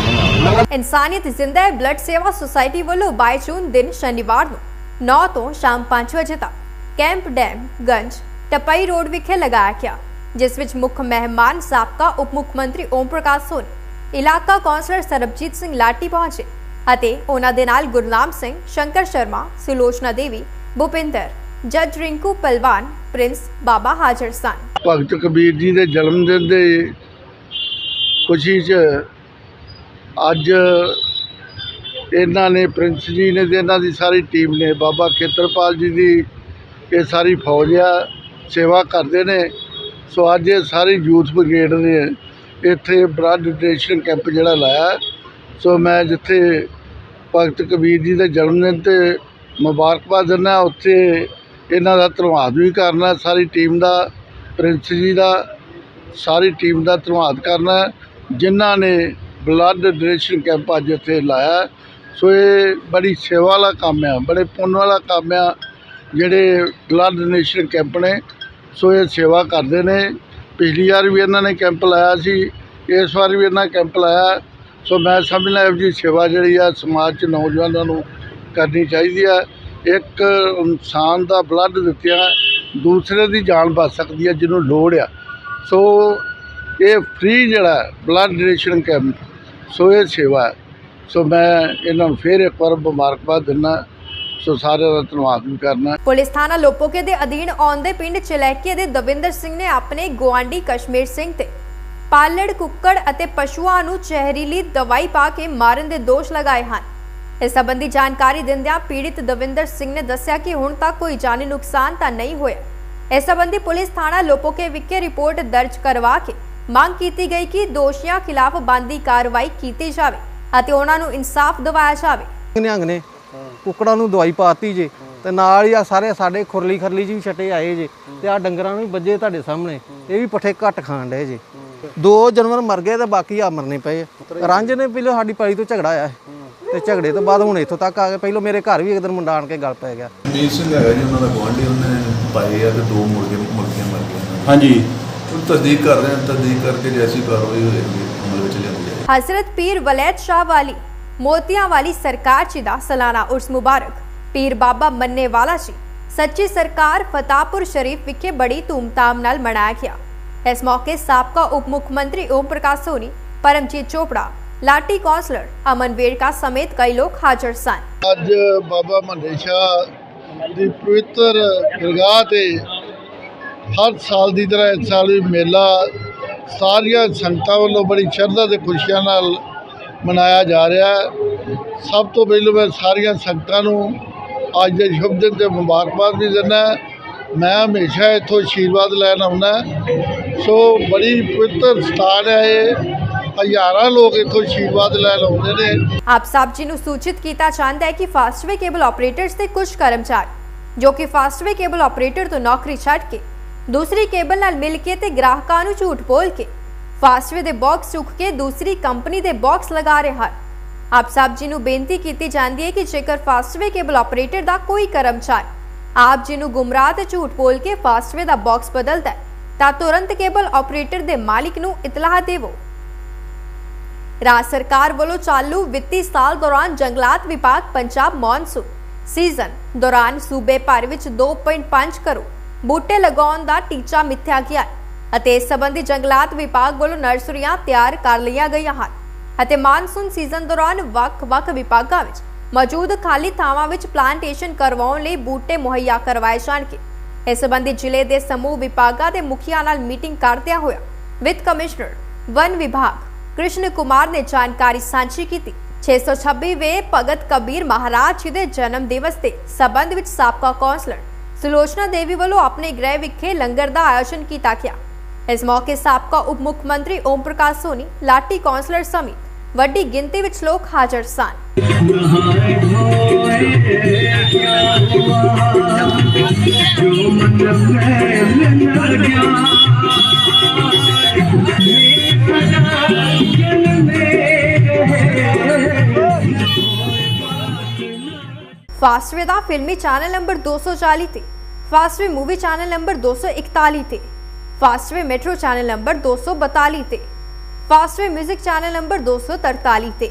ਹੋਇਆ। ਇਨਸਾਨੀਅਤ ਜ਼ਿੰਦਾ ਹੈ। ਬਲੱਡ ਸੇਵਾ ਸੁਸਾਇਟੀ ਵੱਲੋਂ 22 ਜੂਨ ਦਿਨ ਸ਼ਨੀਵਾਰ ਨੂੰ 9 ਤੋਂ ਸ਼ਾਮ 5 ਵਜੇ ਤੱਕ ਕੈਂਪ ਡੈਮ ਗੰਜ ਟਪਈ ਰੋਡ ਵਿਖੇ ਲਗਾਇਆ ਗਿਆ ਜਿਸ ਵਿੱਚ ਮੁੱਖ ਮਹਿਮਾਨ ਸਾਬਕਾ ਉਪ ਮੁੱਖ ਮੰਤਰੀ ਓਮ ਪ੍ਰਕਾਸ਼ ਸੋਨੀ ਇਲਾਕਾ ਕੌਂਸਲਰ ਸਰਬਜੀਤ ਸਿੰਘ ਲਾਟੀ ਪਹੁੰਚੇ। ਅਤੇ ਉਹਨਾਂ ਦੇ ਨਾਲ ਗੁਰਨਾਮ ਸਿੰਘ, ਸ਼ੰਕਰ ਸ਼ਰਮਾ, ਸੁਲੋਚਨਾ ਦੇਵੀ, ਭੁਪਿੰਦਰ, ਜੱਜ ਰਿੰਕੂ ਪਲਵਾਨ, ਪ੍ਰਿੰਸ ਬਾਬਾ ਹਾਜ਼ਰ ਸਨ। ਭਗਤ ਕਬੀਰ ਜੀ ਦੇ ਜਨਮ ਦਿਨ ਦੇ ਖੁਸ਼ੀ 'ਚ ਅੱਜ ਇਹਨਾਂ ਨੇ, ਪ੍ਰਿੰਸ ਜੀ ਨੇ ਤੇ ਇਹਨਾਂ ਦੀ ਸਾਰੀ ਟੀਮ ਨੇ, ਬਾਬਾ ਖੇਤਰਪਾਲ ਜੀ ਦੀ ਇਹ ਸਾਰੀ ਫੌਜ ਆ, ਸੇਵਾ ਕਰਦੇ ਨੇ। ਸੋ ਅੱਜ ਇਹ ਸਾਰੀ ਯੂਥ ਬ੍ਰਿਗੇਡ ਨੇ ਇੱਥੇ ਬਲੱਡ ਡੋਨੇਸ਼ਨ ਕੈਂਪ ਜਿਹੜਾ ਲਾਇਆ। ਸੋ ਮੈਂ ਜਿੱਥੇ ਭਗਤ ਕਬੀਰ ਜੀ ਦੇ ਜਨਮ ਦਿਨ ਤੇ ਮੁਬਾਰਕਬਾਦ ਦਿੰਦਾ, ਉੱਥੇ ਇਹਨਾਂ ਦਾ ਧੰਨਵਾਦ ਵੀ ਕਰਨਾ, ਸਾਰੀ ਟੀਮ ਦਾ, ਪ੍ਰਿੰਸ ਜੀ ਦਾ, ਸਾਰੀ ਟੀਮ ਦਾ ਧੰਨਵਾਦ ਕਰਨਾ, ਜਿਨ੍ਹਾਂ ਨੇ ਬਲੱਡ ਡੋਨੇਸ਼ਨ ਕੈਂਪ ਅੱਜ ਇੱਥੇ ਲਾਇਆ। ਸੋ ਇਹ ਬੜੀ ਸੇਵਾ ਵਾਲਾ ਕੰਮ ਆ, ਬੜੇ ਪੁੰਨ ਵਾਲਾ ਕੰਮ ਆ, ਜਿਹੜੇ ਬਲੱਡ ਡੋਨੇਸ਼ਨ ਕੈਂਪ ਨੇ। ਸੋ ਇਹ ਸੇਵਾ ਕਰਦੇ ਨੇ। ਪਿਛਲੀ ਵਾਰ ਵੀ ਇਹਨਾਂ ਨੇ ਕੈਂਪ ਲਾਇਆ ਸੀ, ਇਸ ਵਾਰ ਵੀ ਇਹਨਾਂ ਕੈਂਪ ਲਾਇਆ। ਸੋ ਮੈਂ ਸਮਝਣਾ ਇਹੋ ਜਿਹੀ ਸੇਵਾ ਜਿਹੜੀ ਆ ਸਮਾਜ 'ਚ ਨੌਜਵਾਨਾਂ ਨੂੰ ਕਰਨੀ ਚਾਹੀਦੀ ਆ। ਇੱਕ ਇਨਸਾਨ ਦਾ ਬਲੱਡ ਦਿੱਤਿਆਂ ਦੂਸਰੇ ਦੀ ਜਾਨ ਬਚ ਸਕਦੀ ਹੈ ਜਿਹਨੂੰ ਲੋੜ ਆ। ਸੋ ਇਹ ਫ੍ਰੀ ਜਿਹੜਾ ਬਲੱਡ ਡੋਨੇਸ਼ਨ ਕੈਂਪ ਸੋ ਇਹ ਸੇਵਾ ਹੈ। ਸੋ ਮੈਂ ਇਹਨਾਂ ਨੂੰ ਫਿਰ ਇੱਕ ਵਾਰ ਮੁਬਾਰਕਬਾਦ ਦਿੰਦਾ ਸੋ ਸਾਰਿਆਂ ਦਾ ਧੰਨਵਾਦ ਵੀ ਕਰਨਾ ਪੁਲਿਸ ਥਾਣਾ ਲੋਪੋਕੇ ਦੇ ਅਧੀਨ ਆਉਂਦੇ ਪਿੰਡ ਚਲੈਕੇ ਦੇ ਦਵਿੰਦਰ ਸਿੰਘ ਨੇ ਆਪਣੇ ਗੁਆਂਢੀ ਕਸ਼ਮੀਰ ਸਿੰਘ ਤੇ ਪਾਲੜ ਕੁੱਕੜ ਅਤੇ ਪਸ਼ੂਆਂ ਨੂੰ ਜ਼ਹਿਰੀਲੀ ਦਵਾਈ ਪਾ ਕੇ ਮਾਰਨ ਦੇ ਦੋਸ਼ ਲਗਾਏ ਹਨ। ਇਸ ਸੰਬੰਧੀ ਜਾਣਕਾਰੀ ਦਿੰਦਿਆਂ ਪੀੜਿਤ ਦਵਿੰਦਰ ਸਿੰਘ ਨੇ ਦੱਸਿਆ ਕਿ ਹੁਣ ਤੱਕ ਕੋਈ ਜਾਨੀ ਨੁਕਸਾਨ ਤਾਂ ਨਹੀਂ ਹੋਇਆ। ਇਸ ਸੰਬੰਧੀ ਪੁਲਿਸ ਥਾਣਾ ਲੋਪੋਕੇ ਵਿਖੇ ਰਿਪੋਰਟ ਦਰਜ ਕਰਵਾ ਕੇ ਮੰਗ ਕੀਤੀ ਗਈ ਕਿ ਦੋਸ਼ੀਆਂ ਖਿਲਾਫ ਬੰਦੀ ਕਾਰਵਾਈ ਕੀਤੀ ਜਾਵੇ ਅਤੇ ਉਹਨਾਂ ਨੂੰ ਇਨਸਾਫ ਦਿਵਾਇਆ ਜਾਵੇ। ਨਿਹੰਗ ਨੇ? ਕੁੱਕੜਾਂ ਨੂੰ ਦਵਾਈ ਪਾਤੀ ਜੇ ਤੇ ਨਾਲ ਹੀ ਆ ਸਾਰੇ ਸਾਡੇ ਖੁਰਲੀ ਖਰਲੀ ਜੀ ਵੀ ਆਏ ਜੇ ਤੇ ਆ ਡੰਗਰਾਂ ਨੂੰ ਵੀ ਵੱਜੇ ਤੁਹਾਡੇ ਸਾਹਮਣੇ। ਇਹ ਵੀ ਪੱਠੇ ਘੱਟ ਖਾਣ ਡਏ ਜੇ। ਦੋ ਜਾਨਵਰ ਮਰ ਗਏ ਤੇ ਬਾਕੀ ਆ ਮਰਨੇ ਪਏ ਰੰਜ ਨੇ ਪਹਿਲਾਂ ਸਾਡੀ ਪਾਈ ਤੋਂ ਝਗੜਾ ਆਇਆ ਤੇ ਝਗੜੇ ਤੋਂ ਬਾਅਦ ਹੁਣ ਇੱਥੋਂ ਤੱਕ ਆ ਗਏ। ਪਹਿਲਾਂ ਮੇਰੇ ਘਰ ਵੀ ਇੱਕ ਦਿਨ ਮੁੰਡਾ ਆਣ ਕੇ ਗੱਲ ਪੈ ਗਿਆ। ਮੀਤ ਸਿੰਘ ਹੈਗਾ ਜੀ ਉਹਨਾਂ ਦਾ ਗੁਆਂਢੀ ਉਹਨੇ ਪਾਏ ਆ ਤੇ ਦੋ ਮੁਰਗੇ ਮੁਰਗੀਆਂ ਮਰ ਗਈਆਂ। ਹਾਂਜੀ। ਉਹ ਤਸਦੀਕ ਕਰ ਰਹੇ ਹਾਂ ਤਸਦੀਕ ਕਰਕੇ ਜੈਸੀ ਕਾਰਵਾਈ ਹੋਏਗੀ ਅਮਲ ਵਿੱਚ ਲਿਆਂਦੀ ਜਾਏਗੀ। ਹਜ਼ਰਤ ਪੀਰ ਵਲੈਤ ਸ਼ਾਹ ਵਾਲੀ ਮੋਤੀਆਂ ਵਾਲੀ ਸਰਕਾਰ ਜੀ ਦਾ ਸਾਲਾਨਾ ਉਰਸ ਮੁਬਾਰਕ। ਪੀਰ ਬਾਬਾ ਮੰਨੇ ਵਾਲਾ ਜੀ ਸੱਚੀ ਸਰਕਾਰ ਫਤਾਪੁਰ ਸ਼ਰੀਫ ਵਿਖੇ ਬੜੀ ਧੂਮਧਾਮ ਨਾਲ ਮਨਾਇਆ ਗਿਆ। ਇਸ ਮੌਕੇ ਸਾਬਕਾ ਉਪ ਮੁੱਖ ਮੰਤਰੀ ਓਮ ਪ੍ਰਕਾਸ਼ ਸੋਨੀ, ਪਰਮਜੀਤ ਚੋਪੜਾ, ਲਾਟੀ ਕੌਂਸਲਰ ਅਮਨ ਵੇਰਕਾ ਸਮੇਤ ਕਈ ਲੋਕ ਹਾਜ਼ਰ ਸਨ। ਅੱਜ ਬਾਬਾ ਮੰਡੇ ਦੀ ਪਵਿੱਤਰ ਦਰਗਾਹ ਤੇ ਹਰ ਸਾਲ ਦੀ ਤਰ੍ਹਾਂ ਇਸ ਸਾਲ ਵੀ ਮੇਲਾ ਸਾਰੀਆਂ ਸੰਗਤਾਂ ਵੱਲੋਂ ਬੜੀ ਸ਼ਰਧਾ ਤੇ ਖੁਸ਼ੀਆਂ ਨਾਲ ਮਨਾਇਆ ਜਾ ਰਿਹਾ ਹੈ। ਸਭ ਤੋਂ ਪਹਿਲਾਂ ਮੈਂ ਸਾਰੀਆਂ ਸੰਗਤਾਂ ਨੂੰ ਅੱਜ ਦੇ ਸ਼ੁਭ ਦਿਨ ਤੇ ਮੁਬਾਰਕਬਾਦ ਵੀ ਦਿੰਦਾ ਮੈਂ ਹਮੇਸ਼ਾ ਇੱਥੋਂ ਆਸ਼ੀਰਵਾਦ ਲੈਣ ਆਉਂਦਾ ਸੋ ਬੜੀ ਪਵਿੱਤਰ ਸਥਾਨ ਹੈ ਇਹ। ਹਜ਼ਾਰਾਂ ਲੋਕ ਇੱਥੋਂ ਆਸ਼ੀਰਵਾਦ ਲੈਣ ਆਉਂਦੇ ਨੇ। ਆਪ ਸਭ ਜੀ ਨੂੰ ਸੂਚਿਤ ਕੀਤਾ ਜਾਂਦਾ ਹੈ ਕਿ ਫਾਸਟਵੇ ਕੇਬਲ ਆਪਰੇਟਰਸ ਦੇ ਕੁਝ ਕਰਮਚਾਰੀ, ਜੋ ਕਿ ਫਾਸਟਵੇ ਕੇਬਲ ਆਪਰੇਟਰ ਤੋਂ ਨੌਕਰੀ ਛੱਡ ਕੇ, ਦੂਸਰੀ ਕੇਬਲ ਨਾਲ ਮਿਲ ਕੇ ਤੇ ਗ੍ਰਾਹਕਾਂ ਨੂੰ ਝੂਠ ਬੋਲ ਕੇ, ਫਾਸਟਵੇ ਦੇ ਬਾਕਸ ਚੁੱਕ ਕੇ ਦੂਸਰੀ ਕੰਪਨੀ ਦੇ ਬਾਕਸ ਲਗਾ ਰਹੇ ਹਨ। ਆਪ ਸਾਹਿਬ ਜੀ ਨੂੰ ਬੇਨਤੀ ਕੀਤੀ ਜਾਂਦੀ ਹੈ ਕਿ ਜੇਕਰ ਫਾਸਟਵੇ ਕੇਬਲ ਆਪਰੇਟਰ ਦਾ ਕੋਈ ਕਰਮਚਾਰੀ ਆਪ ਜੀ ਨੂੰ ਗੁੰਮਰਾਹ ਤੇ ਝੂਠ ਬੋਲ ਕੇ ਫਾਸਟਵੇ ਦਾ ਬਾਕਸ ਬਦਲਦਾ ਹੈ, ਤਾਂ ਤੁਰੰਤ ਕੇਬਲ ਆਪਰੇਟਰ ਦੇ ਮਾਲਿਕ ਨੂੰ ਇਤਲਾਹ ਦੇਵੋ। ਰਾਜ ਸਰਕਾਰ ਵੱਲੋਂ ਚਾਲੂ ਵਿੱਤੀ ਸਾਲ ਦੌਰਾਨ ਜੰਗਲਾਤ ਵਿਭਾਗ ਪੰਜਾਬ ਮੌਨਸੂਨ ਸੀਜ਼ਨ ਦੌਰਾਨ ਸੂਬੇ ਭਰ ਵਿੱਚ 2.5 ਕਰੋੜ ਬੂਟੇ ਲਗਾਉਣ ਦਾ ਟੀਚਾ ਮਿੱਥਿਆ ਗਿਆ ਅਤੇ ਇਸ ਸੰਬੰਧੀ ਜੰਗਲਾਤ ਵਿਭਾਗ ਵੱਲੋਂ ਨਰਸਰੀਆਂ ਤਿਆਰ ਕਰ ਲਈਆਂ ਗਈਆਂ ਹਨ ਅਤੇ ਮਾਨਸੂਨ ਸੀਜ਼ਨ ਦੌਰਾਨ ਵੱਖ-ਵੱਖ ਵਿਭਾਗਾਂ ਵਿੱਚ ਮੌਜੂਦ ਖਾਲੀ ਥਾਵਾਂ ਵਿੱਚ ਪਲਾਂਟੇਸ਼ਨ ਕਰਵਾਉਣ ਲਈ ਬੂਟੇ ਮੁਹੱਈਆ ਕਰਵਾਏ ਜਾਣਗੇ। ਇਸ ਸੰਬੰਧੀ ਜ਼ਿਲ੍ਹੇ ਦੇ ਸਮੂਹ ਵਿਭਾਗਾਂ ਦੇ ਮੁਖੀਆਂ ਨਾਲ ਮੀਟਿੰਗ ਕਰਦਿਆਂ ਹੋਇਆ ਵਿੱਤ ਕਮਿਸ਼ਨਰ ਵਨ ਵਿਭਾਗ ਕ੍ਰਿਸ਼ਨ ਕੁਮਾਰ ਨੇ ਜਾਣਕਾਰੀ ਸਾਂਝੀ ਕੀਤੀ। 626 ਵੇ ਭਗਤ ਕਬੀਰ ਮਹਾਰਾਜ ਜੀ ਦੇ ਜਨਮ ਦਿਵਸ ਦੇ ਸਬੰਧ ਵਿੱਚ ਸਾਬਕਾ ਕੌਂਸਲਰ ਸੁਲੋਚਨਾ ਦੇਵੀ ਵੱਲੋਂ ਆਪਣੇ ਗ੍ਰਹਿ ਵਿਖੇ ਲੰਗਰ ਦਾ ਆਯੋਜਨ ਕੀਤਾ ਗਿਆ। ਇਸ ਮੌਕੇ ਸਾਬਕਾ ਉਪ ਮੁੱਖ ਮੰਤਰੀ ਓਮ ਪ੍ਰਕਾਸ਼ ਸੋਨੀ ਲਾਟੀ ਕੌਂਸਲਰ ਸਮੇਤ ਵੱਡੀ ਗਿਣਤੀ ਵਿੱਚ ਲੋਕ ਹਾਜ਼ਰ ਸਨ। ਫਾਸਟਵੇ ਦਾ ਫਿਲਮੀ ਚੈਨਲ ਨੰਬਰ 240 ਤੇ ਫਾਸਟਵੇ ਮੂਵੀ ਚੈਨਲ ਨੰਬਰ 241 ਤੇ ਫਾਸਟਵੇ ਮੈਟਰੋ ਚੈਨਲ ਨੰਬਰ 242 ਤੇ ਫਾਸਟਵੇ 뮤직 ਚੈਨਲ ਨੰਬਰ 243 ਤੇ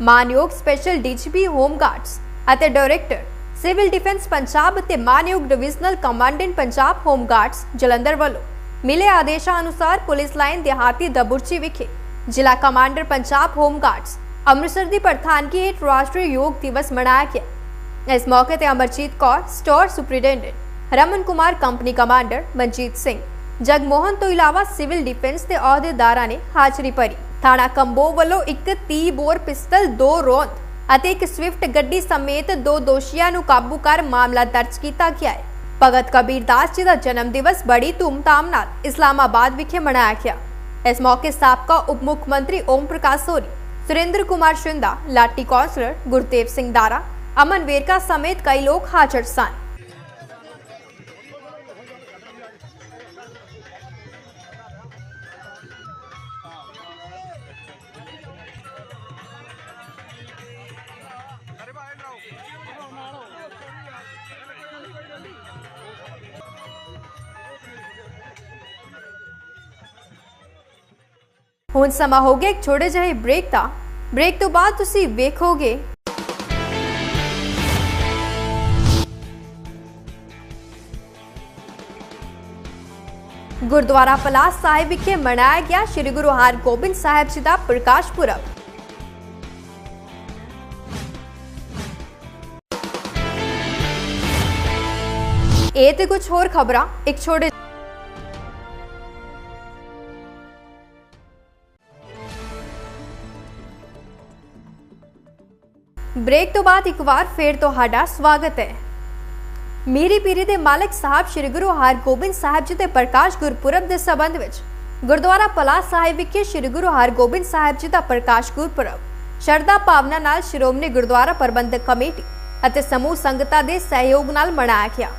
ਮਾਨਯੋਗ ਸਪੈਸ਼ਲ ਡੀਜੀਪੀ ਹੋਮ ਗਾਰਡਸ ਅਤੇ ਡਾਇਰੈਕਟਰ ਸਿਵਲ ਡਿਫੈਂਸ ਪੰਜਾਬ ਅਤੇ ਮਾਨਯੋਗ divisional commandant Punjab home guards Jalandhar ਵੱਲੋਂ ਮਿਲੇ ਆਦੇਸ਼ਾਂ ਅਨੁਸਾਰ ਪੁਲਿਸ ਲਾਈਨ ਦਿਹਾਤੀ ਦਬੁਰਚੀ ਵਿਖੇ ਜ਼ਿਲ੍ਹਾ commander Punjab home guards Amritsar ਦੀ ਪ੍ਰਧਾਨਗੀ ਹੇਠ ਰਾਸ਼ਟਰੀ ਯੋਗ ਦਿਵਸ ਮਨਾਇਆ ਗਿਆ। ਇਸ ਮੌਕੇ ਤੇ Amarjit Kaur store superintendent Raman Kumar company commander Manjit Singh, Jagmohan ਤੋਂ ਇਲਾਵਾ ਸਿਵਲ ਡਿਫੈਂਸ ਦੇ ਅਹੁਦੇਦਾਰਾਂ ਨੇ ਹਾਜ਼ਰੀ ਭਰੀ। ਥਾਣਾ ਕੰਬੋ ਵੱਲੋਂ ਇੱਕ 30 ਬੋਰ ਪਿਸਤਲ, ਦੋ ਰੌਂਦ ਅਤੇ ਇੱਕ ਸਵਿਫਟ ਗੱਡੀ ਸਮੇਤ ਦੋ ਦੋਸ਼ੀਆਂ ਨੂੰ ਕਾਬੂ ਕਰ ਮਾਮਲਾ ਦਰਜ ਕੀਤਾ ਗਿਆ ਹੈ। ਭਗਤ ਕਬੀਰ ਦਾਸ ਜੀ ਦਾ ਜਨਮ ਦਿਵਸ ਬੜੀ ਧੂਮਧਾਮ ਨਾਲ ਇਸਲਾਮਾਬਾਦ ਵਿਖੇ ਮਨਾਇਆ ਗਿਆ। ਇਸ ਮੌਕੇ ਸਾਬਕਾ ਉਪ ਮੁੱਖ ਮੰਤਰੀ ਓਮ ਪ੍ਰਕਾਸ਼ ਸੋਰੀ ਸੁਰਿੰਦਰ ਕੁਮਾਰ ਸ਼ਿੰਦਾ ਲਾਟੀ ਕੌਂਸਲਰ ਗੁਰਦੇਵ ਸਿੰਘ ਦਾਰਾ, ਅਮਨ ਵੇਰਕਾ ਸਮੇਤ ਕਈ ਲੋਕ ਹਾਜ਼ਰ ਸਨ। ਹੁਣ ਸਮਾਂ ਹੋ ਗਿਆ ਇੱਕ ਛੋਟੇ ਜਿਹੇ ਬ੍ਰੇਕ ਦਾ। ਬ੍ਰੇਕ ਤੋਂ ਬਾਅਦ ਤੁਸੀਂ ਵੇਖੋਗੇ। ਗੁਰਦੁਆਰਾ ਪਲਾਸ ਸਾਹਿਬ ਵਿਖੇ ਮਨਾਇਆ ਗਿਆ ਸ੍ਰੀ ਗੁਰੂ ਹਰਗੋਬਿੰਦ ਸਾਹਿਬ ਜੀ ਦਾ ਪ੍ਰਕਾਸ਼ ਪੁਰਬ। ਇਹ ਤੇ ਕੁਝ ਹੋਰ ਖਬਰਾਂ, ਇੱਕ ਛੋਟੇ ਬ੍ਰੇਕ ਤੋਂ ਬਾਅਦ ਇੱਕ ਵਾਰ ਫੇਰ ਤੁਹਾਡਾ ਸਵਾਗਤ ਹੈ। ਮੇਰੀ ਪੀਰੀ ਦੇ ਮਾਲਕ ਸਾਹਿਬ ਸ੍ਰੀ ਗੁਰੂ ਹਰਗੋਬਿੰਦ ਸਾਹਿਬ ਜੀ ਦੇ ਪ੍ਰਕਾਸ਼ ਗੁਰਪੁਰਬ ਦੇ ਸਬੰਧ ਵਿੱਚ ਗੁਰਦੁਆਰਾ ਪਲਾਸ ਸਾਹਿਬ ਵਿਖੇ ਸ੍ਰੀ ਗੁਰੂ ਹਰਗੋਬਿੰਦ ਸਾਹਿਬ ਜੀ ਦਾ ਪ੍ਰਕਾਸ਼ ਗੁਰਪੁਰਬ, ਸ਼ਰਧਾ ਭਾਵਨਾ ਨਾਲ ਸ਼੍ਰੋਮਣੀ ਗੁਰਦੁਆਰਾ ਪ੍ਰਬੰਧਕ ਕਮੇਟੀ ਅਤੇ ਸਮੂਹ ਸੰਗਤਾਂ ਦੇ ਸਹਿਯੋਗ ਨਾਲ ਮਨਾਇਆ ਗਿਆ।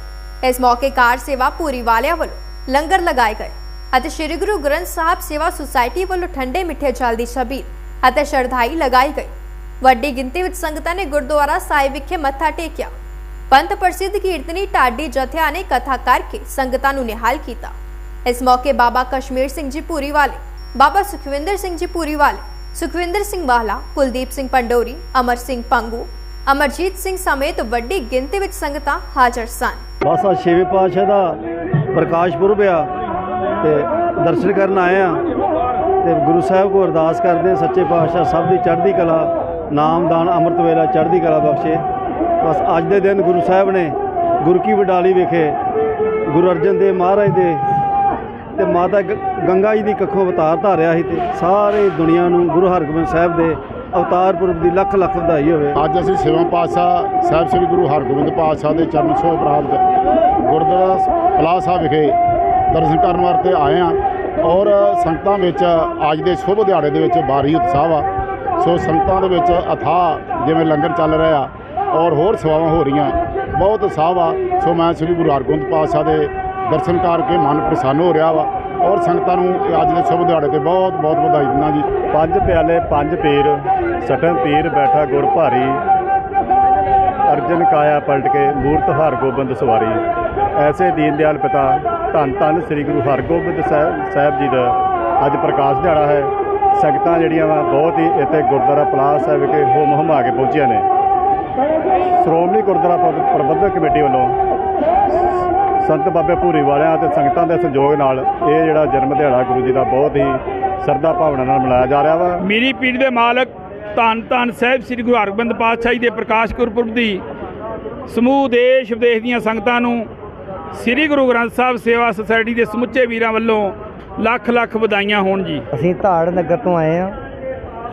ਇਸ ਮੌਕੇ ਕਾਰ ਸੇਵਾ ਪੂਰੀ ਵਾਲਿਆਂ ਵੱਲੋਂ ਲੰਗਰ ਲਗਾਏ ਗਏ ਅਤੇ ਸ੍ਰੀ ਗੁਰੂ ਗ੍ਰੰਥ ਸਾਹਿਬ ਸੇਵਾ ਸੁਸਾਇਟੀ ਵੱਲੋਂ ਠੰਡੇ ਮਿੱਠੇ ਜਲ ਦੀ ਛਬੀਲ ਅਤੇ ਸ਼ਰਧਾਈ ਲਗਾਈ ਗਈ। ਵੱਡੀ ਗਿਣਤੀ ਵਿੱਚ ਸੰਗਤਾਂ ਨੇ ਗੁਰਦੁਆਰਾ ਸਾਹਿਬ ਵਿਖੇ ਮੱਥਾ ਟੇਕਿਆ। ਪੰਥ ਪ੍ਰਸਿੱਧ ਕੀਰਤਨੀ ਢਾਡੀ ਜਥਿਆਂ ਨੇ ਕਥਾ ਕਰਕੇ ਸੰਗਤਾਂ ਨੂੰ ਨਿਹਾਲ ਕੀਤਾ। ਇਸ ਮੌਕੇ ਬਾਬਾ ਕਸ਼ਮੀਰ ਸਿੰਘ ਜੀ ਪੂਰੀ ਵਾਲੇ ਬਾਬਾ ਸੁਖਵਿੰਦਰ ਸਿੰਘ ਜੀ ਪੂਰੀ ਵਾਲੇ ਸੁਖਵਿੰਦਰ ਸਿੰਘ ਵਾਲਾ, ਕੁਲਦੀਪ ਸਿੰਘ ਪੰਡੋਰੀ, ਅਮਰ ਸਿੰਘ ਪੰਗੂ, ਅਮਰਜੀਤ ਸਿੰਘ ਸਮੇਤ ਵੱਡੀ ਗਿਣਤੀ ਵਿੱਚ ਸੰਗਤਾਂ ਹਾਜ਼ਰ ਸਨ। ਬਸ ਛੇਵੇਂ ਪਾਤਸ਼ਾਹ ਦਾ ਪ੍ਰਕਾਸ਼ ਪੁਰਬ ਆ ਤੇ ਦਰਸ਼ਨ ਕਰਨ ਆਏ ਆ ਤੇ ਗੁਰੂ ਸਾਹਿਬ ਕੋ ਅਰਦਾਸ ਕਰਦੇ ਸੱਚੇ ਪਾਤਸ਼ਾਹ ਸਭ ਦੀ ਚੜ੍ਹਦੀ ਕਲਾ ਨਾਮਦਾਨ ਅੰਮ੍ਰਿਤ ਵੇਲਾ ਚੜ੍ਹਦੀ ਕਲਾ ਬਖਸ਼ੇ। ਬਸ ਅੱਜ ਦੇ ਦਿਨ ਗੁਰੂ ਸਾਹਿਬ ਨੇ ਗੁਰੂ ਕੀ ਵਡਾਲੀ ਵਿਖੇ ਗੁਰੂ ਅਰਜਨ ਦੇਵ ਮਹਾਰਾਜ ਦੇ ਤੇ ਮਾਤਾ ਗ- ਗੰਗਾ ਜੀ ਦੀ ਕੱਖੋਂ ਅਵਤਾਰ ਧਾਰਿਆ ਸੀ ਤੇ ਸਾਰੇ ਦੁਨੀਆ ਨੂੰ ਗੁਰੂ ਹਰਗੋਬਿੰਦ ਸਾਹਿਬ ਦੇ ਅਵਤਾਰ ਪੁਰਬ ਦੀ ਲੱਖ ਲੱਖ ਵਧਾਈ ਹੋਵੇ। ਅੱਜ ਅਸੀਂ ਸਿਵਮ ਪਾਤਸ਼ਾਹ ਸਾਹਿਬ ਸ੍ਰੀ ਗੁਰੂ ਹਰਗੋਬਿੰਦ ਪਾਤਸ਼ਾਹ ਦੇ ਚਰਨ ਛੋਹ ਪ੍ਰਾਪਤ ਗੁਰਦੁਆਰਾ ਪਲਾਸ ਸਾਹਿਬ ਵਿਖੇ ਦਰਸ਼ਨ ਕਰਨ ਵਾਸਤੇ ਆਏ ਹਾਂ ਔਰ ਸੰਗਤਾਂ ਵਿੱਚ ਅੱਜ ਦੇ ਸ਼ੁਭ ਦਿਹਾੜੇ ਦੇ ਵਿੱਚ ਬਾਰੀ ਉਤਸ਼ਾਹ ਆ ਸੋ ਸੰਗਤਾਂ ਦੇ ਵਿੱਚ ਅਥਾਹ ਜਿਵੇਂ ਲੰਗਰ ਚੱਲ ਰਿਹਾ ਔਰ ਹੋਰ ਸੇਵਾਵਾਂ ਹੋ ਰਹੀਆਂ। ਬਹੁਤ ਉਤਸ਼ਾਹ ਵਾ ਸੋ ਮੈਂ ਸ੍ਰੀ ਗੁਰੂ ਹਰਗੋਬਿੰਦ ਪਾਤਸ਼ਾਹ ਦੇ ਦਰਸ਼ਨ ਕਰਕੇ ਮਨ ਪ੍ਰਸੰਨ ਹੋ ਰਿਹਾ ਵਾ ਔਰ ਸੰਗਤਾਂ ਨੂੰ ਅੱਜ ਦੇ ਸ਼ੁਭ ਦਿਹਾੜੇ ਤੇ ਬਹੁਤ ਬਹੁਤ ਵਧਾਈ ਦਿੰਦਾ ਜੀ। ਪੰਜ ਪਿਆਲੇ, ਪੰਜ ਪੀਰ ਸਟਨ ਪੀਰ ਬੈਠਾ ਗੁਰ ਭਾਰੀ। ਅਰਜਨ ਕਾਇਆ ਪਲਟ ਕੇ ਮੂਰਤ ਹਰਗੋਬਿੰਦ ਸਵਾਰੀ। ਐਸੇ ਦੀਨ ਦਿਆਲ ਪਿਤਾ ਧੰਨ ਧੰਨ ਸ੍ਰੀ ਗੁਰੂ ਹਰਗੋਬਿੰਦ ਸਾਹਿਬ ਸਾਹਿਬ ਜੀ ਦਾ ਅੱਜ ਪ੍ਰਕਾਸ਼ ਦਿਹਾੜਾ ਹੈ। ਸੰਗਤਾਂ ਜਿਹੜੀਆਂ ਵਾ, ਬਹੁਤ ਹੀ ਇੱਥੇ ਗੁਰਦੁਆਰਾ ਪਲਾਸ ਸਾਹਿਬ ਵਿਖੇ ਹੋਮ ਆ ਕੇ ਪਹੁੰਚੀਆਂ ਨੇ। ਸ਼੍ਰੋਮਣੀ ਗੁਰਦੁਆਰਾ ਪ੍ਰਬੰਧਕ ਕਮੇਟੀ ਵੱਲੋਂ ਸੰਤ ਬਾਬੇ ਭੂਰੀ ਵਾਲਿਆਂ ਅਤੇ ਸੰਗਤਾਂ ਦੇ ਸਹਿਯੋਗ ਨਾਲ ਇਹ ਜਿਹੜਾ ਜਨਮ ਦਿਹਾੜਾ ਗੁਰੂ ਜੀ ਦਾ ਬਹੁਤ ਹੀ ਸਰਦਾ ਭਾਵਨਾ ਨਾਲ ਮਨਾਇਆ ਜਾ ਰਿਹਾ ਵਾ। ਮੇਰੀ ਪੀੜੀ ਦੇ ਮਾਲਕ ਧੰਨ ਧੰਨ ਸਾਹਿਬ ਸ੍ਰੀ ਗੁਰੂ ਹਰਗੋਬਿੰਦ ਪਾਤਸ਼ਾਹ ਜੀ ਦੇ ਪ੍ਰਕਾਸ਼ ਗੁਰਪੁਰਬ ਦੀ ਸਮੂਹ ਦੇਸ਼ ਵਿਦੇਸ਼ ਦੀਆਂ ਸੰਗਤਾਂ ਨੂੰ ਸ੍ਰੀ ਗੁਰੂ ਗ੍ਰੰਥ ਸਾਹਿਬ ਸੇਵਾ ਸੁਸਾਇਟੀ ਦੇ ਸਮੁੱਚੇ ਵੀਰਾਂ ਵੱਲੋਂ ਲੱਖ ਲੱਖ ਵਧਾਈਆਂ ਹੋਣ ਜੀ। ਅਸੀਂ ਧਾੜ ਨਗਰ ਤੋਂ ਆਏ ਹਾਂ।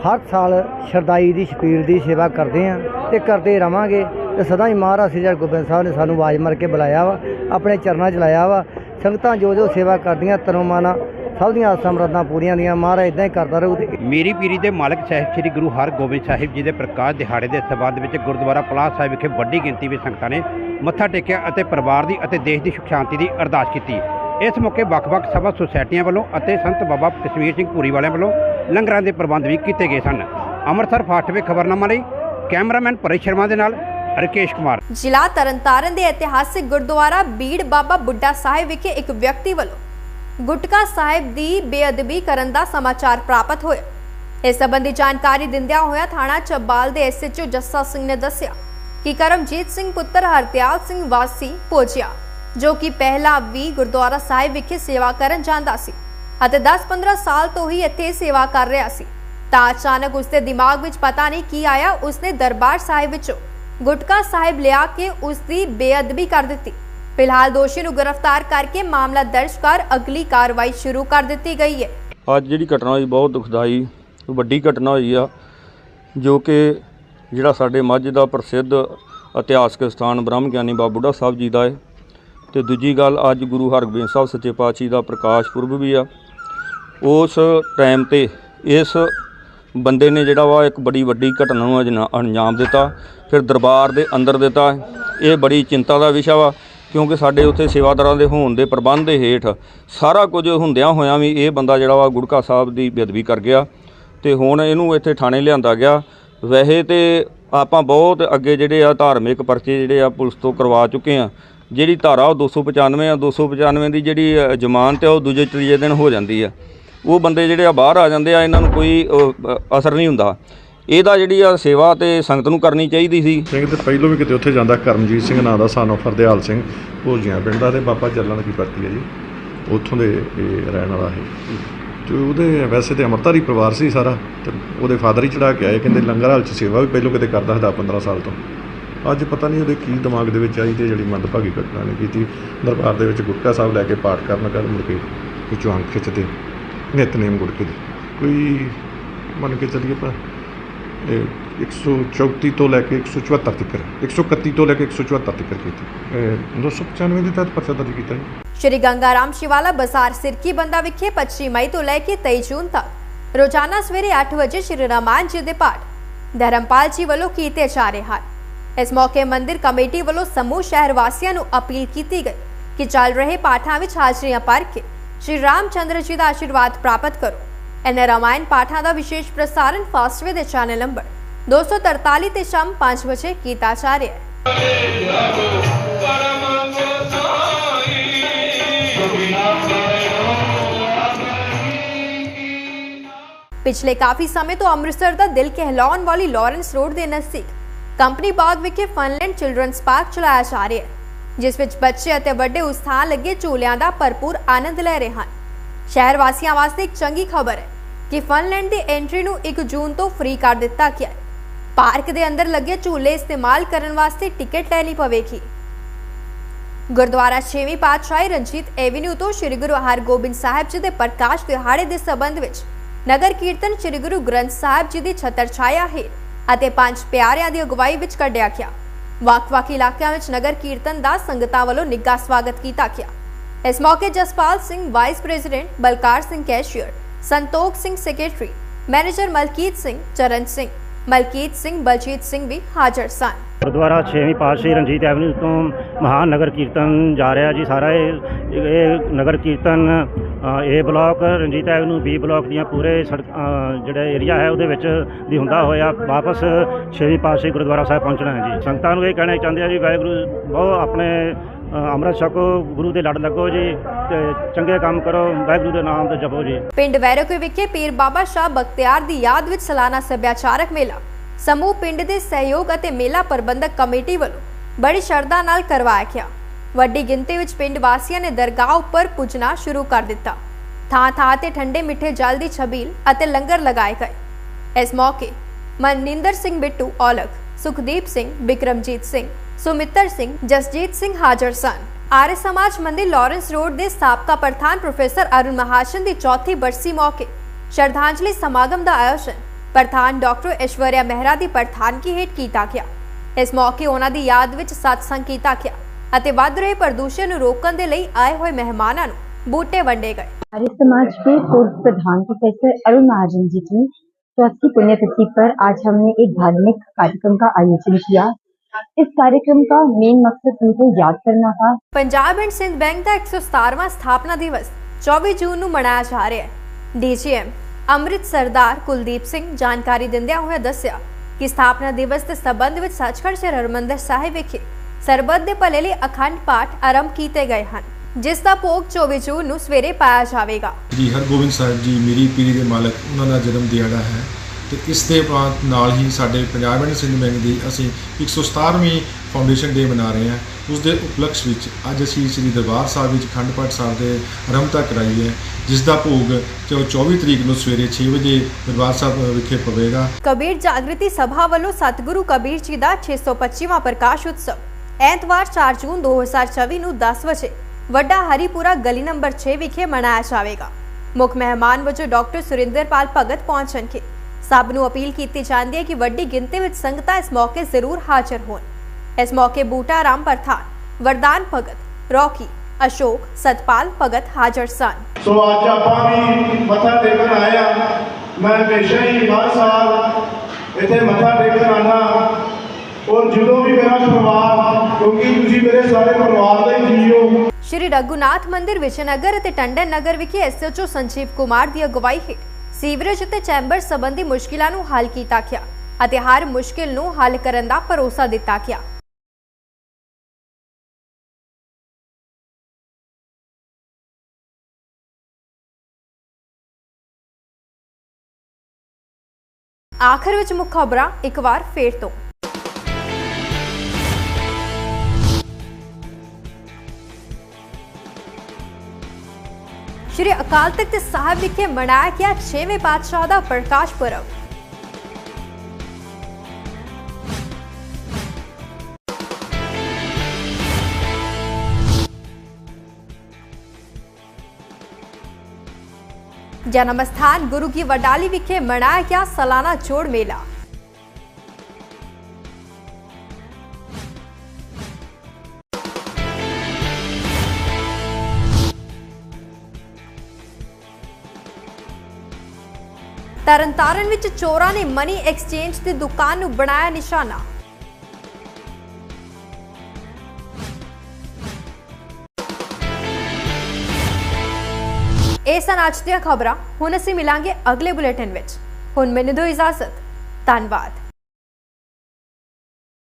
ਹਰ ਸਾਲ ਸ਼ਰਦਾਈ ਦੀ ਸ਼ਪੀਲ ਦੀ ਸੇਵਾ ਕਰਦੇ ਹਾਂ ਤੇ ਕਰਦੇ ਰਵਾਂਗੇ। ਤੇ ਸਦਾ ਹੀ ਮਹਾਰਾਜ ਸ੍ਰੀ ਹਰਗੋਬਿੰਦ ਸਾਹਿਬ ਨੇ ਸਾਨੂੰ ਆਵਾਜ਼ ਮਾਰ ਕੇ ਬੁਲਾਇਆ ਵਾ ਆਪਣੇ ਚਰਨਾਂ 'ਚ ਲਾਇਆ ਵਾ। ਸੰਗਤਾਂ ਜੋ ਜੋ ਸੇਵਾ ਕਰਦੀਆਂ ਤਰੋ ਮਾਨਾ ਸਭ ਦੀਆਂ ਆਸਾਂ ਮੁਰਾਦਾਂ ਪੂਰੀਆਂ ਦੀਆਂ ਮਹਾਰਾਜ ਇਦਾਂ ਹੀ ਕਰਦਾ ਰਹੂ। ਤੇ ਮੇਰੀ ਪੀਰੀ ਦੇ ਮਾਲਕ ਸਾਹਿਬ ਸ੍ਰੀ ਗੁਰੂ ਹਰਗੋਬਿੰਦ ਸਾਹਿਬ ਜੀ ਦੇ ਪ੍ਰਕਾਸ਼ ਦਿਹਾੜੇ ਦੇ ਸਬੰਧ ਵਿੱਚ ਗੁਰਦੁਆਰਾ ਪਲਾਸ ਸਾਹਿਬ ਵਿਖੇ ਵੱਡੀ ਗਿਣਤੀ ਵਿੱਚ ਸੰਗਤਾਂ ਨੇ ਮੱਥਾ ਟੇਕਿਆ ਅਤੇ ਪਰਿਵਾਰ ਦੀ ਅਤੇ ਦੇਸ਼ ਦੀ ਸੁਖ ਸ਼ਾਂਤੀ ਦੀ ਅਰਦਾਸ ਕੀਤੀ। ਇਸ ਮੌਕੇ ਵੱਖ-ਵੱਖ ਸਭਾ ਸੁਸਾਇਟੀਆਂ ਵੱਲੋਂ ਅਤੇ ਸੰਤ ਬਾਬਾ ਕਸ਼ਮੀਰ ਸਿੰਘ ਪੂਰੀ ਵਾਲਿਆਂ ਵੱਲੋਂ ਲੰਗਰਾਂ ਦੇ ਪ੍ਰਬੰਧ ਵੀ ਕੀਤੇ ਗਏ ਸਨ। ਅੰਮ੍ਰਿਤਸਰ ਫਾਸਟਵੇ ਖਬਰਨਾਮਾ ਲਈ ਕੈਮਰਾਮੈਨ ਪਰੇ ਸ਼ਰਮਾ ਦੇ ਨਾਲ ਰਕੇਸ਼ ਕੁਮਾਰ। ਜ਼ਿਲ੍ਹਾ ਤਰਨਤਾਰਨ ਦੇ ਇਤਿਹਾਸਿਕ ਗੁਰਦੁਆਰਾ ਬੀੜ ਬਾਬਾ ਬੁੱਢਾ ਸਾਹਿਬ ਵਿਖੇ ਇੱਕ ਵਿਅਕਤੀ ਵੱਲੋਂ ਗੁਟਕਾ ਸਾਹਿਬ ਦੀ ਬੇਅਦਬੀ ਕਰਨ ਦਾ ਸਮਾਚਾਰ ਪ੍ਰਾਪਤ ਹੋਇਆ। ਇਸ ਸੰਬੰਧੀ ਜਾਣਕਾਰੀ ਦਿੰਦਿਆਂ ਹੋਇਆ ਥਾਣਾ ਚੱਬਾਲ ਦੇ ਐਸਐਚਓ ਜੱਸਾ ਸਿੰਘ ਨੇ ਦੱਸਿਆ ਕਿ ਕਰਮਜੀਤ ਸਿੰਘ ਪੁੱਤਰ ਹਰਦਿਆਲ ਸਿੰਘ ਵਾਸੀ ਪੋਜਿਆ ਜੋ ਕਿ ਪਹਿਲਾਂ ਵੀ ਗੁਰਦੁਆਰਾ ਸਾਹਿਬ ਵਿਖੇ ਸੇਵਾ ਕਰਨ ਜਾਂਦਾ ਸੀ ਅਤੇ 10-15 ਸਾਲ ਤੋਂ ਹੀ ਇੱਥੇ ਸੇਵਾ ਕਰ ਰਿਹਾ ਸੀ। ਤਾਂ ਅਚਾਨਕ ਉਸਦੇ ਦਿਮਾਗ ਵਿੱਚ ਪਤਾ ਨਹੀਂ ਕੀ ਆਇਆ, ਉਸਨੇ ਦਰਬਾਰ ਸਾਹਿਬ ਵਿੱਚੋਂ ਗੁਟਕਾ ਸਾਹਿਬ ਲਿਆ ਕੇ ਉਸਦੀ ਬੇਅਦਬੀ ਕਰ ਦਿੱਤੀ। ਫਿਲਹਾਲ ਦੋਸ਼ੀ ਨੂੰ ਗ੍ਰਿਫਤਾਰ ਕਰਕੇ ਮਾਮਲਾ ਦਰਜ ਕਰ ਅਗਲੀ ਕਾਰਵਾਈ ਸ਼ੁਰੂ ਕਰ ਦਿੱਤੀ ਗਈ ਹੈ। ਅੱਜ ਜਿਹੜੀ ਘਟਨਾ ਹੋਈ ਬਹੁਤ ਦੁਖਦਾਈ, ਵੱਡੀ ਘਟਨਾ ਹੋਈ ਆ, ਜੋ ਕਿ ਜਿਹੜਾ ਸਾਡੇ ਮੱਝ ਦਾ ਪ੍ਰਸਿੱਧ ਇਤਿਹਾਸਕ ਸਥਾਨ ਬ੍ਰਹਮ ਗਿਆਨੀ ਬਾਬਾ ਬੁੱਢਾ ਸਾਹਿਬ ਜੀ ਦਾ ਹੈ। ਤੇ ਦੂਜੀ ਗੱਲ, ਅੱਜ ਗੁਰੂ ਹਰਗੋਬਿੰਦ ਸਾਹਿਬ ਸੱਚੇ ਪਾਤਸ਼ਾਹ ਦਾ ਪ੍ਰਕਾਸ਼ ਪੁਰਬ ਵੀ ਆ। ਉਸ ਟਾਈਮ ਤੇ ਇਸ ਬੰਦੇ ਨੇ ਜਿਹੜਾ ਵਾ ਇੱਕ ਬੜੀ ਵੱਡੀ ਘਟਨਾ ਨੂੰ ਅਜਨਾ- ਅੰਜਾਮ ਦਿੱਤਾ, ਫਿਰ ਦਰਬਾਰ ਦੇ ਅੰਦਰ ਦਿੱਤਾ। ਇਹ ਬੜੀ ਚਿੰਤਾ ਦਾ ਵਿਸ਼ਾ ਵਾ, ਕਿਉਂਕਿ ਸਾਡੇ ਉੱਥੇ ਸੇਵਾਦਾਰਾਂ ਦੇ ਹੋਣ ਦੇ ਪ੍ਰਬੰਧ ਦੇ ਹੇਠ ਸਾਰਾ ਕੁਝ ਹੁੰਦਿਆਂ ਹੋਇਆਂ ਵੀ ਇਹ ਬੰਦਾ ਜਿਹੜਾ ਵਾ ਗੁੜਕਾ ਸਾਹਿਬ ਦੀ ਬੇਅਦਬੀ ਕਰ ਗਿਆ ਤੇ ਹੁਣ ਇਹਨੂੰ ਇੱਥੇ ਥਾਣੇ ਲਿਆਂਦਾ ਗਿਆ। ਵੈਸੇ ਤੇ ਆਪਾਂ ਬਹੁਤ ਅੱਗੇ ਜਿਹੜੇ ਆ ਧਾਰਮਿਕ ਪਰਚੇ ਜਿਹੜੇ ਆ ਪੁਲਿਸ ਤੋਂ ਕਰਵਾ ਚੁੱਕੇ ਆ। ਜਿਹੜੀ ਧਾਰਾ ਉਹ 295 ਆ 295 ਦੀ ਜਿਹੜੀ ਜ਼ਮਾਨਤ ਹੈ ਉਹ ਦੂਜੇ ਤੀਜੇ ਦਿਨ ਹੋ ਜਾਂਦੀ ਆ। ਉਹ ਬੰਦੇ ਜਿਹੜੇ ਆ ਬਾਹਰ ਆ ਜਾਂਦੇ ਆ, ਇਹਨਾਂ ਨੂੰ ਕੋਈ ਅਸਰ ਨਹੀਂ ਹੁੰਦਾ। ਇਹਦਾ ਜਿਹੜੀ ਆ ਸੇਵਾ ਤੇ ਸੰਗਤ ਨੂੰ ਕਰਨੀ ਚਾਹੀਦੀ ਸੀ। ਸਿੰਘ ਤੇ ਪਹਿਲੋਂ ਵੀ ਕਿਤੇ ਉੱਥੇ ਜਾਂਦਾ, ਕਰਮਜੀਤ ਸਿੰਘ ਨਾਂ ਦਾ ਸਾਨੂੰ ਫਰਦਿਆਲ ਸਿੰਘ, ਭੋਜੀਆਂ ਪਿੰਡ ਦਾ ਤੇ ਬਾਬਾ ਚੱਲਣ ਦੀ ਪਰਤੀ ਹੈ ਜੀ। ਉੱਥੋਂ ਦੇ, ਇਹ, ਰਹਿਣ ਵਾਲਾ ਹੈ ਤੇ ਉਹਦੇ ਵੈਸੇ ਤੇ ਅੰਮ੍ਰਿਤਧਾਰੀ ਪਰਿਵਾਰ ਸੀ ਸਾਰਾ, ਤੇ ਉਹਦੇ ਫਾਦਰ ਹੀ ਚੜਾ ਕੇ ਆਏ, ਕਹਿੰਦੇ ਲੰਗਰ ਹਾਲ ਚ ਸੇਵਾ ਵੀ ਪਹਿਲੋਂ ਕਿਤੇ ਕਰਦਾ ਸੀ 15 ਸਾਲ ਤੋਂ। ਅੱਜ ਪਤਾ ਨਹੀਂ ਉਹਦੇ ਕੀ ਦਿਮਾਗ ਦੇ ਵਿੱਚ ਆਈ ਤੇ ਜਿਹੜੀ ਮੰਦਭਾਗੀ ਘਟਨਾ ਨੇ ਕੀਤੀ। ਦਰਬਾਰ ਦੇ ਵਿੱਚ ਗੁਟਕਾ ਸਾਹਿਬ ਲੈ ਕੇ ਪਾਠ ਕਰਨ ਕਰ ਮੁੜ ਕੇ ਵਿੱਚੋਂ ਅੰਖ ਖਿੱਚਦੇ ਨਿਤਨੇਮ ਗੁਟਕੇ ਦੀ। ਕੋਈ ਮੰਨ ਕੇ ਚੱਲੀਏ ਪਰ 134 ਤੋਂ ਲੈ ਕੇ 174 ਤੱਕ 131 ਤੋਂ ਲੈ ਕੇ 174 ਤੱਕ ਕੀਤੀ। 295 ਦੇ ਤਹਿਤ ਪਰਚਾ ਦਰਜ ਕੀਤਾ ਸ਼੍ਰੀ ਗੰਗਾਰਾਮ ਸ਼ਿਵਾਲਾ ਬਾਜ਼ਾਰ ਸਿਰਕੀ ਬੰਦਾ ਵਿਖੇ 25 ਮਈ ਤੋਂ ਲੈ ਕੇ 23 ਜੂਨ ਤੱਕ। ਰੋਜ਼ਾਨਾ ਸਵੇਰੇ 8 ਵਜੇ ਸ਼੍ਰੀ ਰਾਮਾਨ ਜੀ ਦੇ ਪਾਠ। ਧਰਮਪਾਲ ਜੀ ਵੱਲੋਂ ਕੀਤੇ ਜਾ ਰਹੇ ਹਨ। ਇਸ ਮੌਕੇ ਮੰਦਿਰ ਕਮੇਟੀ ਵੱਲੋਂ ਸਮੂਹ ਸ਼ਹਿਰ ਵਾਸੀਆਂ ਨੂੰ ਅਪੀਲ ਕੀਤੀ ਗਈ ਕਿ ਚੱਲ ਰਹੇ ਪਾਠਾਂ ਵਿੱਚ ਹਾਜ਼ਰੀਆਂ ਭਰ ਕੇ ਸ਼੍ਰੀ ਰਾਮਚੰਦਰ ਜੀ ਦਾ ਆਸ਼ੀਰਵਾਦ ਪ੍ਰਾਪਤ ਕਰੋ। ਇਹਨਾਂ ਰਾਮਾਇਣ ਪਾਠਾਂ ਦਾ ਵਿਸ਼ੇਸ਼ ਪ੍ਰਸਾਰਣ ਫਾਸਟਵੇ ਦੇ ਚੈਨਲ ਨੰਬਰ 243 ਤੇ ਸ਼ਾਮ 5 ਵਜੇ ਕੀਤਾ ਜਾ ਰਿਹਾ ਹੈ। ਪਿਛਲੇ ਕਾਫੀ ਸਮੇਂ ਤੋਂ ਅੰਮ੍ਰਿਤਸਰ ਦਾ ਦਿਲ ਕਹਿਲਾਉਣ ਵਾਲੀ ਲਾਰੈਂਸ ਰੋਡ ਦੇ ਨਜ਼ਦੀਕ ਕੰਪਨੀ ਬਾਗ ਵਿਖੇ ਫਨਲੈਂਡ ਚਿਲਡਰਨਸ ਪਾਰਕ ਚਲਾਇਆ ਜਾ ਰਿਹਾ ਹੈ, ਜਿਸ ਵਿੱਚ ਬੱਚੇ ਅਤੇ ਵੱਡੇ ਉਸ ਥਾਂ ਲੱਗੇ ਝੂਲਿਆਂ ਦਾ ਭਰਪੂਰ ਆਨੰਦ ਲੈ ਰਹੇ ਹਨ। ਸ਼ਹਿਰ ਵਾਸੀਆਂ ਵਾਸਤੇ ਇੱਕ ਚੰਗੀ ਖਬਰ ਹੈ ਕਿ ਫਨਲੈਂਡ ਦੀ ਐਂਟਰੀ ਨੂੰ 1 ਜੂਨ ਤੋਂ ਫ੍ਰੀ ਕਰ ਦਿੱਤਾ ਗਿਆ ਹੈ। ਪਾਰਕ ਦੇ ਅੰਦਰ ਲੱਗੇ ਝੂਲੇ ਇਸਤੇਮਾਲ ਕਰਨ ਵਾਸਤੇ ਟਿਕਟ ਲੈਣੀ ਪਵੇਗੀ। ਗੁਰਦੁਆਰਾ ਛੇਵੀਂ ਪਾਤਸ਼ਾਹੀ ਰਣਜੀਤ ਐਵੀਨਿਊ ਤੋਂ ਸ੍ਰੀ ਗੁਰੂ ਹਰਗੋਬਿੰਦ ਸਾਹਿਬ ਜੀ ਦੇ ਪ੍ਰਕਾਸ਼ ਦਿਹਾੜੇ ਦੇ ਸੰਬੰਧ ਵਿੱਚ ਨਗਰ ਕੀਰਤਨ ਸ੍ਰੀ ਗੁਰੂ ਗ੍ਰੰਥ ਸਾਹਿਬ ਜੀ ਦੀ ਛਤਰ ਛਾਇਆ ਹੈ ਅਤੇ ਪੰਜ ਪਿਆਰਿਆਂ ਦੀ ਅਗਵਾਈ ਵਿੱਚ ਕੱਢਿਆ ਗਿਆ। ਵੱਖ-ਵੱਖ ਇਲਾਕਿਆਂ ਵਿੱਚ ਨਗਰ ਕੀਰਤਨ ਦਾ ਸੰਗਤਾਂ ਵੱਲੋਂ ਨਿੱਘਾ ਸਵਾਗਤ ਕੀਤਾ ਗਿਆ। ਇਸ ਮੌਕੇ Jaspal Singh vice president Balkar Singh cashier, Santokh Singh secretary manager Malkit Singh, Charan Singh Malkit Singh, Baljit Singh ਵੀ ਹਾਜ਼ਰ ਸਨ। ਗੁਰਦੁਆਰਾ ਛੇਵੀਂ ਪਾਤਸ਼ਾਹੀ ਰਣਜੀਤ ਐਵਨਿਊ ਤੋਂ ਮਹਾਨ ਨਗਰ ਕੀਰਤਨ ਜਾ ਰਿਹਾ ਜੀ। ਸਾਰਾ ਇਹ ਇਹ Nagar Kirtan A block, Ranjit avenue B block ਦੀਆਂ ਪੂਰੇ ਸੜਕ ਜਿਹੜਾ ਏਰੀਆ ਹੈ ਉਹਦੇ ਵਿੱਚ ਦੀ ਹੁੰਦਾ ਹੋਇਆ। ਵਾਪਸ ਛੇਵੀਂ ਪਾਤਸ਼ਾਹੀ ਗੁਰਦੁਆਰਾ ਸਾਹਿਬ ਪਹੁੰਚਣਾ ਹੈ ਜੀ। ਸੰਗਤਾਂ ਨੂੰ ਇਹ ਕਹਿਣਾ ਚਾਹੁੰਦੇ ਆ ਜੀ, ਵਾਹਿਗੁਰੂ ਬਹੁਤ ਆਪਣੇ ਅੰਮ੍ਰਿਤ ਛਕੋ ਗੁਰੂ ਦੇ ਲੜ ਲੱਗੋ ਜੀ ਤੇ ਚੰਗੇ ਕੰਮ ਕਰੋ, ਵਾਹਿਗੁਰੂ ਦੇ ਨਾਮ ਤੇ ਜਪੋ ਜੀ। ਪਿੰਡ ਵੈਰੋਕੇ ਵਿਖੇ ਪੀਰ ਬਾਬਾ ਸ਼ਾਹ ਬਖਤਿਆਰ ਦੀ ਯਾਦ ਵਿੱਚ ਸਾਲਾਨਾ ਸੱਭਿਆਚਾਰਕ ਮੇਲਾ। ਸਮੂਹ ਪਿੰਡ ਦੇ ਸਹਿਯੋਗ ਅਤੇ ਮੇਲਾ ਪ੍ਰਬੰਧਕ ਕਮੇਟੀ ਵੱਲੋਂ ਬੜੀ ਸ਼ਰਧਾ ਨਾਲ ਕਰਵਾਇਆ ਗਿਆ। ਵੱਡੀ ਗਿਣਤੀ ਵਿੱਚ ਪਿੰਡ ਵਾਸੀਆਂ ਨੇ ਦਰਗਾਹ ਉੱਪਰ ਪੁੱਜਣਾ ਸ਼ੁਰੂ ਕਰ ਦਿੱਤਾ। ਥਾਂ ਥਾਂ ਤੇ ਠੰਡੇ ਮਿੱਠੇ ਜਲ ਦੀ ਛਬੀਲ ਅਤੇ ਲੰਗਰ ਲਗਾਏ ਗਏ। ਇਸ ਮੌਕੇ ਮਨਿੰਦਰ ਸਿੰਘ ਬਿੱਟੂ ਔਲਖ, ਸੁਖਦੀਪ ਸਿੰਘ, ਬਿਕਰਮਜੀਤ ਸਿੰਘ ਸੁਮਿੱਤਰ ਸਿੰਘ ਜਸਜੀਤ ਸਿੰਘ ਹਾਜ਼ਰ ਸਨ ਆਰਯ ਸਮਾਜ ਮੰਦਿਰ ਲਾਰੈਂਸ ਰੋਡ ਦੇ ਸਾਬਕਾ ਪ੍ਰਧਾਨ ਪ੍ਰੋਫੈਸਰ ਅਰੁਣ ਮਹਾਸ਼ਨ ਦੀ ਚੌਥੀ ਬਰਸੀ ਮੌਕੇ ਸ਼ਰਧਾਂਜਲੀ ਸਮਾਗਮ ਦਾ ਆਯੋਜਨ ਪ੍ਰਧਾਨ ਡਾਕਟਰ ਐਸ਼ਵਰਿਆ ਮਹਿਰਾ ਦੀ ਪ੍ਰਧਾਨਗੀ ਹੇਠ ਕੀਤਾ ਗਿਆ ਇਸ ਮੌਕੇ ਉਹਨਾਂ ਦੀ ਯਾਦ ਵਿੱਚ ਸਤਸੰਗ ਕੀਤਾ ਗਿਆ ਅਤੇ ਵੱਧ ਰਹੇ ਪ੍ਰਦੂਸ਼ਣ ਨੂੰ ਰੋਕਣ ਦੇ ਲਈ ਆਏ ਹੋਏ ਮਹਿਮਾਨਾਂ ਨੂੰ ਬੂਟੇ ਵੰਡੇ गए आर्य समाज के पूर्व प्रधान प्रोफेसर अरुण महाजन जी की चौथी पुण्यतिथि पर आज हमने एक धार्मिक कार्यक्रम का आयोजन किया इस कार्यक्रम का मेन मकसद उनको याद करना था ਪੰਜਾਬ ਐਂਡ ਸਿੰਧ ਬੈਂਕ ਦਾ 117ਵਾਂ ਸਥਾਪਨਾ ਦਿਵਸ 24 ਜੂਨ ਨੂੰ ਮਨਾਇਆ ਜਾ ਰਿਹਾ ਹੈ ਡੀਜੀਐਮ ਅੰਮ੍ਰਿਤ ਸਰਦਾਰ ਕੁਲਦੀਪ ਸਿੰਘ ਜਾਣਕਾਰੀ ਦਿੰਦਿਆਂ ਹੋਇਆ ਦੱਸਿਆ ਕਿ ਸਥਾਪਨਾ ਦਿਵਸ ਦੇ ਸਬੰਧ ਵਿੱਚ ਸੱਚਖੰਡ ਸ੍ਰੀ ਹਰਿਮੰਦਰ ਸਾਹਿਬ ਵਿਖੇ ਸਰਬੱਤ ਦੇ ਭਲੇ ਲਈ ਅਖੰਡ ਪਾਠ ਆਰੰਭ ਕੀਤੇ ਗਏ ਹਨ ਜਿਸ ਦਾ ਭੋਗ 24 ਜੂਨ ਨੂੰ ਸਵੇਰੇ ਪਾਇਆ ਜਾਵੇਗਾ ਜੀ ਹਰਗੋਬਿੰਦ ਸਾਹਿਬ ਜੀ ਮੇਰੀ ਪੀੜੀ ਦੇ ਮਾਲਕ ਉਹਨਾਂ ਦਾ ਜਨਮ ਦਿਹਾੜਾ ਹੈ ਤੇ ਇਸ ਦੇ ਉਪਰੰਤ ਨਾਲ ਹੀ ਸਾਡੇ ਪੰਜਾਬ ਐਂਡ ਸਿੰਧ ਬੈਂਕ ਦੀ ਅਸੀਂ 117ਵੀਂ ਫਾਊਂਡੇਸ਼ਨ ਡੇ ਮਨਾ ਰਹੇ ਹਾਂ। ਉਸ ਦੇ ਉਪਲਕਸ਼ ਵਿੱਚ ਅੱਜ ਅਸੀਂ ਸ੍ਰੀ ਦਰਬਾਰ ਸਾਹਿਬ ਵਿੱਚ ਅਖੰਡ ਪਾਠ ਸਾਹਿਬ ਦੇ ਆਰੰਭਤਾ ਕਰਾਈ ਹੈ, ਜਿਸ ਦਾ ਭੋਗ 24 ਤਰੀਕ ਨੂੰ ਸਵੇਰੇ 6 ਵਜੇ ਦਰਬਾਰ ਸਾਹਿਬ ਵਿਖੇ ਪਵੇਗਾ। ਕਬੀਰ ਜਾਗਰਤੀ ਸਭਾ ਵੱਲੋਂ ਸਤਿਗੁਰੂ ਕਬੀਰ ਜੀ ਦਾ 625ਵਾਂ ਪ੍ਰਕਾਸ਼ ਉਤਸਵ ਐਤਵਾਰ 4 ਜੂਨ 2024 ਨੂੰ 10 ਵਜੇ ਵੱਡਾ ਹਰੀਪੁਰਾ ਗਲੀ ਨੰਬਰ 6 ਵਿਖੇ ਮਨਾਇਆ ਜਾਵੇਗਾ। ਮੁੱਖ ਮਹਿਮਾਨ ਵਜੋਂ ਡਾਕਟਰ ਸੁਰਿੰਦਰਪਾਲ ਭਗਤ ਪਹੁੰਚਣਗੇ। ਸਭ ਨੂੰ ਅਪੀਲ ਕੀਤੀ ਜਾਂਦੀ ਹੈ ਕਿ ਵੱਡੀ ਗਿਣਤੀ ਵਿੱਚ ਸੰਗਤਾਂ ਇਸ ਮੌਕੇ ਜ਼ਰੂਰ ਹਾਜ਼ਰ ਹੋਣ। ਇਸ ਮੌਕੇ ਬੂਟਾ ਰਾਮ ਪ੍ਰਧਾਨ ਵਰਦਾਨ ਭਗਤ ਰੌਕੀ ਅਸ਼ੋਕ ਸਤਪਾਲ ਭਗਤ ਹਾਜ਼ਰ ਸਨ। ਸੋ ਅੱਜ ਆਪਾਂ ਵੀ ਮੱਥਾ ਟੇਕਣ ਆਏ ਆ ਮੈਂ ਹਮੇਸ਼ਾ ਹੀ ਹਰ ਸਾਲ ਇੱਥੇ ਮੱਥਾ ਟੇਕਣ ਆਉਣਾ ਔਰ ਜਦੋਂ ਵੀ ਮੇਰਾ ਪਰਿਵਾਰ ਕਿਉਂਕਿ ਤੁਸੀਂ ਮੇਰੇ ਸਾਰੇ ਪਰਿਵਾਰ ਦਾ ਹੀ ਜੀ ਹੋ। ਸ਼੍ਰੀ ਰਘੁਨਾਥ ਮੰਦਿਰ ਵਿਸ਼ਨਗਰ ਅਤੇ ਟੰਡਨ ਨਗਰ ਵਿਖੇ ਐਸਐਚਓ ਸੰਜੀਵ ਕੁਮਾਰ ਦੀ ਅਗਵਾਈ ਹੇਠ ਸੀਵਰੇਜ ਅਤੇ ਚੈਂਬਰ ਸੰਬੰਧੀ ਮੁਸ਼ਕਿਲਾਂ ਨੂੰ ਹੱਲ ਕੀਤਾ ਗਿਆ ਅਤੇ ਹਰ ਮੁਸ਼ਕਿਲ ਨੂੰ ਹੱਲ ਕਰਨ ਦਾ ਭਰੋਸਾ ਦਿੱਤਾ ਗਿਆ। ਆਖਰ ਵਿੱਚ ਮੁੱਖ ਖਬਰਾਂ ਇੱਕ ਵਾਰ ਫੇਰ ਤੋਂ। ਸ਼੍ਰੀ ਅਕਾਲ ਤਖਤ ਸਾਹਿਬ ਵਿਖੇ ਮਨਾਇਆ ਗਿਆ 6ਵੇਂ ਪਾਤਸ਼ਾਹ ਦਾ ਪ੍ਰਕਾਸ਼ ਪੁਰਬ ਜਨਮ ਸਥਾਨ ਗੁਰੂ ਕੀ ਵਡਾਲੀ ਵਿਖੇ ਮਨਾਇਆ ਗਿਆ ਸਾਲਾਨਾ ਜੋੜ ਮੇਲਾ ਤਰਨਤਾਰਨ ਵਿੱਚ ਚੋਰਾਂ ਨੇ ਮਨੀ ਐਕਸਚੇਂਜ ਦੀ ਦੁਕਾਨ ਨੂੰ ਬਣਾਇਆ ਨਿਸ਼ਾਨਾ। ਇਹ ਸਨ ਅੱਜ ਦੀਆਂ ਖਬਰਾਂ। ਹੁਣ ਅਸੀਂ ਮਿਲਾਂਗੇ ਅਗਲੇ ਬੁਲੇਟਿਨ ਵਿੱਚ। ਹੁਣ ਮੈਨੂੰ ਦਿਓ ਇਜਾਜ਼ਤ। ਧੰਨਵਾਦ।